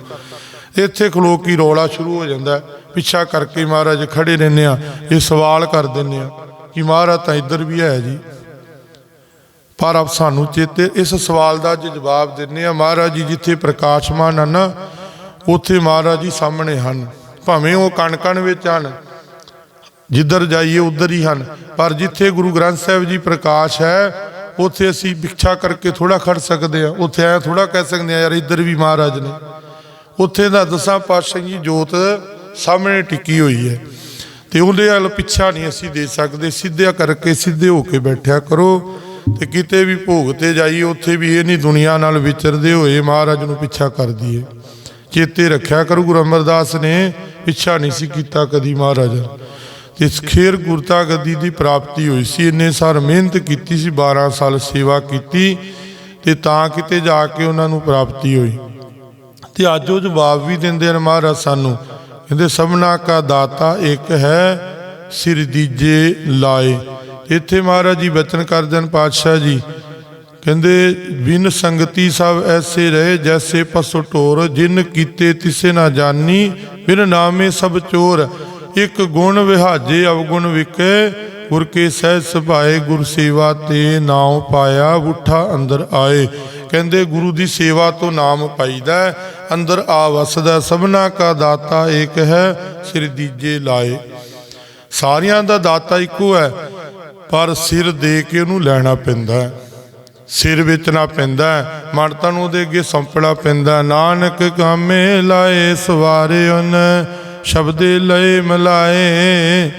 ਇੱਥੇ ਖਲੋ ਕੇ ਰੌਲਾ ਸ਼ੁਰੂ ਹੋ ਜਾਂਦਾ। ਪਿੱਛਾ ਕਰਕੇ ਮਹਾਰਾਜ ਖੜੇ ਰਹਿੰਦੇ ਆ ਇਹ ਸਵਾਲ ਕਰ ਦਿੰਦੇ ਆ ਕਿ ਮਹਾਰਾਜ ਤਾਂ ਇੱਧਰ ਵੀ ਹੈ ਜੀ। ਪਰ ਆਪ ਸਾਨੂੰ ਚੇਤੇ ਇਸ ਸਵਾਲ ਦਾ ਅੱਜ ਜਵਾਬ ਦਿੰਨੇ ਆ ਮਹਾਰਾਜ ਜੀ, ਜਿੱਥੇ ਪ੍ਰਕਾਸ਼ਮਾਨ ਹਨ, ਉੱਥੇ ਮਹਾਰਾਜ ਜੀ ਸਾਹਮਣੇ ਹਨ। ਭਾਵੇਂ ਉਹ ਕਣਕਣ ਵਿੱਚ ਹਨ, ਜਿੱਧਰ ਜਾਈਏ ਉਧਰ ਹੀ ਹਨ, ਪਰ ਜਿੱਥੇ ਗੁਰੂ ਗ੍ਰੰਥ ਸਾਹਿਬ ਜੀ ਪ੍ਰਕਾਸ਼ ਹੈ, ਉੱਥੇ ਅਸੀਂ ਵਿਖਿਆ ਕਰਕੇ ਥੋੜਾ ਖੜ ਸਕਦੇ ਆ ਉੱਥੇ ਐ ਥੋੜਾ ਕਹਿ ਸਕਦੇ ਆ ਯਾਰ ਇੱਧਰ ਵੀ ਮਹਾਰਾਜ ਨੇ। ਉੱਥੇ ਦਾ ਦਸਾਂ ਪਾਤਸ਼ਾਹ ਜੀ ਜੋਤ ਸਾਹਮਣੇ ਟਿੱਕੀ ਹੋਈ ਹੈ। ਤੇ ਉਹਦੇ ਵੱਲ ਪਿੱਛਾ ਨਹੀਂ ਅਸੀਂ ਦੇ ਸਕਦੇ। ਸਿੱਧਿਆ ਕਰਕੇ ਸਿੱਧੇ ਹੋ ਕੇ ਬੈਠਿਆ ਕਰੋ। ਤੇ ਕਿਤੇ ਵੀ ਭੋਗ ਤੇ ਜਾਈਏ, ਉੱਥੇ ਵੀ ਇਹ ਨਹੀਂ ਦੁਨੀਆ ਨਾਲ ਵਿਚਰਦੇ ਹੋਏ ਮਹਾਰਾਜ ਨੂੰ ਪਿੱਛਾ ਕਰਦੀ ਹੈ ਚੇਤੇ ਰੱਖਿਆ ਕਰੋ, ਗੁਰੂ ਅਮਰਦਾਸ ਨੇ ਪਿੱਛਾ ਨਹੀਂ ਸੀ ਕੀਤਾ ਕਦੀ ਮਹਾਰਾਜ। ਤੇ ਖੇਰ ਗੁਰਤਾ ਗੱਦੀ ਦੀ ਪ੍ਰਾਪਤੀ ਹੋਈ ਸੀ। ਇੰਨੇ ਸਾਰ ਮਿਹਨਤ ਕੀਤੀ ਸੀ 12 ਸਾਲ ਸੇਵਾ ਕੀਤੀ। ਤੇ ਤਾਂ ਕਿਤੇ ਜਾ ਕੇ ਉਹਨਾਂ ਨੂੰ ਪ੍ਰਾਪਤੀ ਹੋਈ। ਤੇ ਅੱਜ ਉਹ ਜਵਾਬ ਵੀ ਦਿੰਦੇ ਹਨ ਮਹਾਰਾਜ ਸਾਨੂੰ। ਕਹਿੰਦੇ, ਸਭਨਾ ਕਾ ਦਾਤਾ ਇੱਕ ਹੈ, ਸਿਰ ਦੀਜੇ ਲਾਏ। ਇੱਥੇ ਮਹਾਰਾਜ ਜੀ ਬਚਨ ਕਰਦੇ ਪਾਤਸ਼ਾਹ ਜੀ। ਕਹਿੰਦੇ, ਬਿਨ ਸੰਗਤੀ ਸਭ ਐਸੇ ਰਹੇ, ਜੈਸੇ ਪਸੋ ਟੋਰ, ਜਿਨ ਕੀਤੇ ਤਿਸੇ ਨਾ ਜਾਨੀ, ਬਿਨ ਨਾਮੇ ਸਭ ਚੋਰ। ਇੱਕ ਗੁਣ ਵਿਹਾਜੇ, ਅਵਗੁਣ ਵਿਕੇ, ਗੁਰ ਕੇ ਸਹਿ ਸੁਭਾਏ, ਗੁਰ ਸੇਵਾ ਤੇ ਨਾਉ ਪਾਇਆ, ਉਠਾ ਅੰਦਰ ਆਏ। ਕਹਿੰਦੇ ਗੁਰੂ ਦੀ ਸੇਵਾ ਤੋਂ ਨਾਮ ਪਾਈਦਾ ਅੰਦਰ ਆ ਵਸਦਾ ਸਭਨਾ ਕਾ ਦਾਤਾ ਏਕ ਹੈ ਸਿਰ ਦੀਜੇ ਲਾਏ। ਸਾਰਿਆਂ ਦਾ ਦਾਤਾ ਇੱਕੋ ਹੈ ਪਰ ਸਿਰ ਦੇ ਕੇ ਉਹਨੂੰ ਲੈਣਾ ਪੈਂਦਾ ਹੈ। ਸਿਰ ਵੇਚਣਾ ਪੈਂਦਾ ਹੈ, ਮੜਤਾਂ ਨੂੰ ਉਹਦੇ ਅੱਗੇ ਸੌਂਪਣਾ ਪੈਂਦਾ ਨਾਨਕ ਕਾਮੇ ਲਾਏ ਸਵਾਰੇ ਉਹਨ ਸ਼ਬਦੇ ਲਏ ਮਲਾਏ।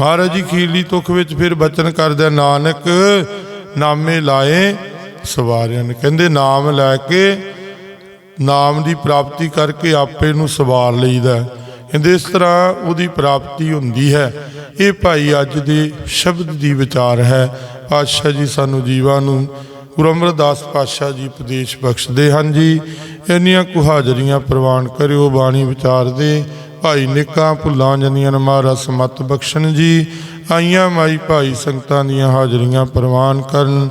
ਮਹਾਰਾਜ ਜੀ ਖੀਲੀ ਤੁਖ ਵਿੱਚ ਫਿਰ ਬਚਨ ਕਰਦੇ ਨਾਨਕ ਨਾਮੇ ਲਾਏ। ਸਵਾਰਿਆਂ ਨੇ। ਕਹਿੰਦੇ, ਨਾਮ ਲੈ ਕੇ ਨਾਮ ਦੀ ਪ੍ਰਾਪਤੀ ਕਰਕੇ ਆਪੇ ਨੂੰ ਸਵਾਰ ਲਈਦਾ ਹੈ। ਕਹਿੰਦੇ, ਇਸ ਤਰ੍ਹਾਂ ਉਹਦੀ ਪ੍ਰਾਪਤੀ ਹੁੰਦੀ ਹੈ। ਇਹ ਭਾਈ ਅੱਜ ਦੇ ਸ਼ਬਦ ਦੀ ਵਿਚਾਰ ਹੈ। ਪਾਤਸ਼ਾਹ ਜੀ ਸਾਨੂੰ ਜੀਵਾਂ ਨੂੰ ਗੁਰੂ ਅਮਰਦਾਸ ਪਾਤਸ਼ਾਹ ਜੀ ਉਪਦੇਸ਼ ਬਖਸ਼ਦੇ ਹਨ ਜੀ। ਇੰਨੀਆਂ ਕੁ ਹਾਜ਼ਰੀਆਂ ਪ੍ਰਵਾਨ ਕਰਿਓ, ਬਾਣੀ ਵਿਚਾਰਦੇ ਭਾਈ ਨਿੱਕਾ ਭੁੱਲਾਂ ਜਨੀਆਂ ਮਹਾਰਾਜ ਸਮਤ ਬਖਸ਼ਣ ਜੀ। ਆਈਆਂ ਮਾਈ ਭਾਈ ਸੰਗਤਾਂ ਦੀਆਂ ਹਾਜ਼ਰੀਆਂ ਪ੍ਰਵਾਨ ਕਰਨ।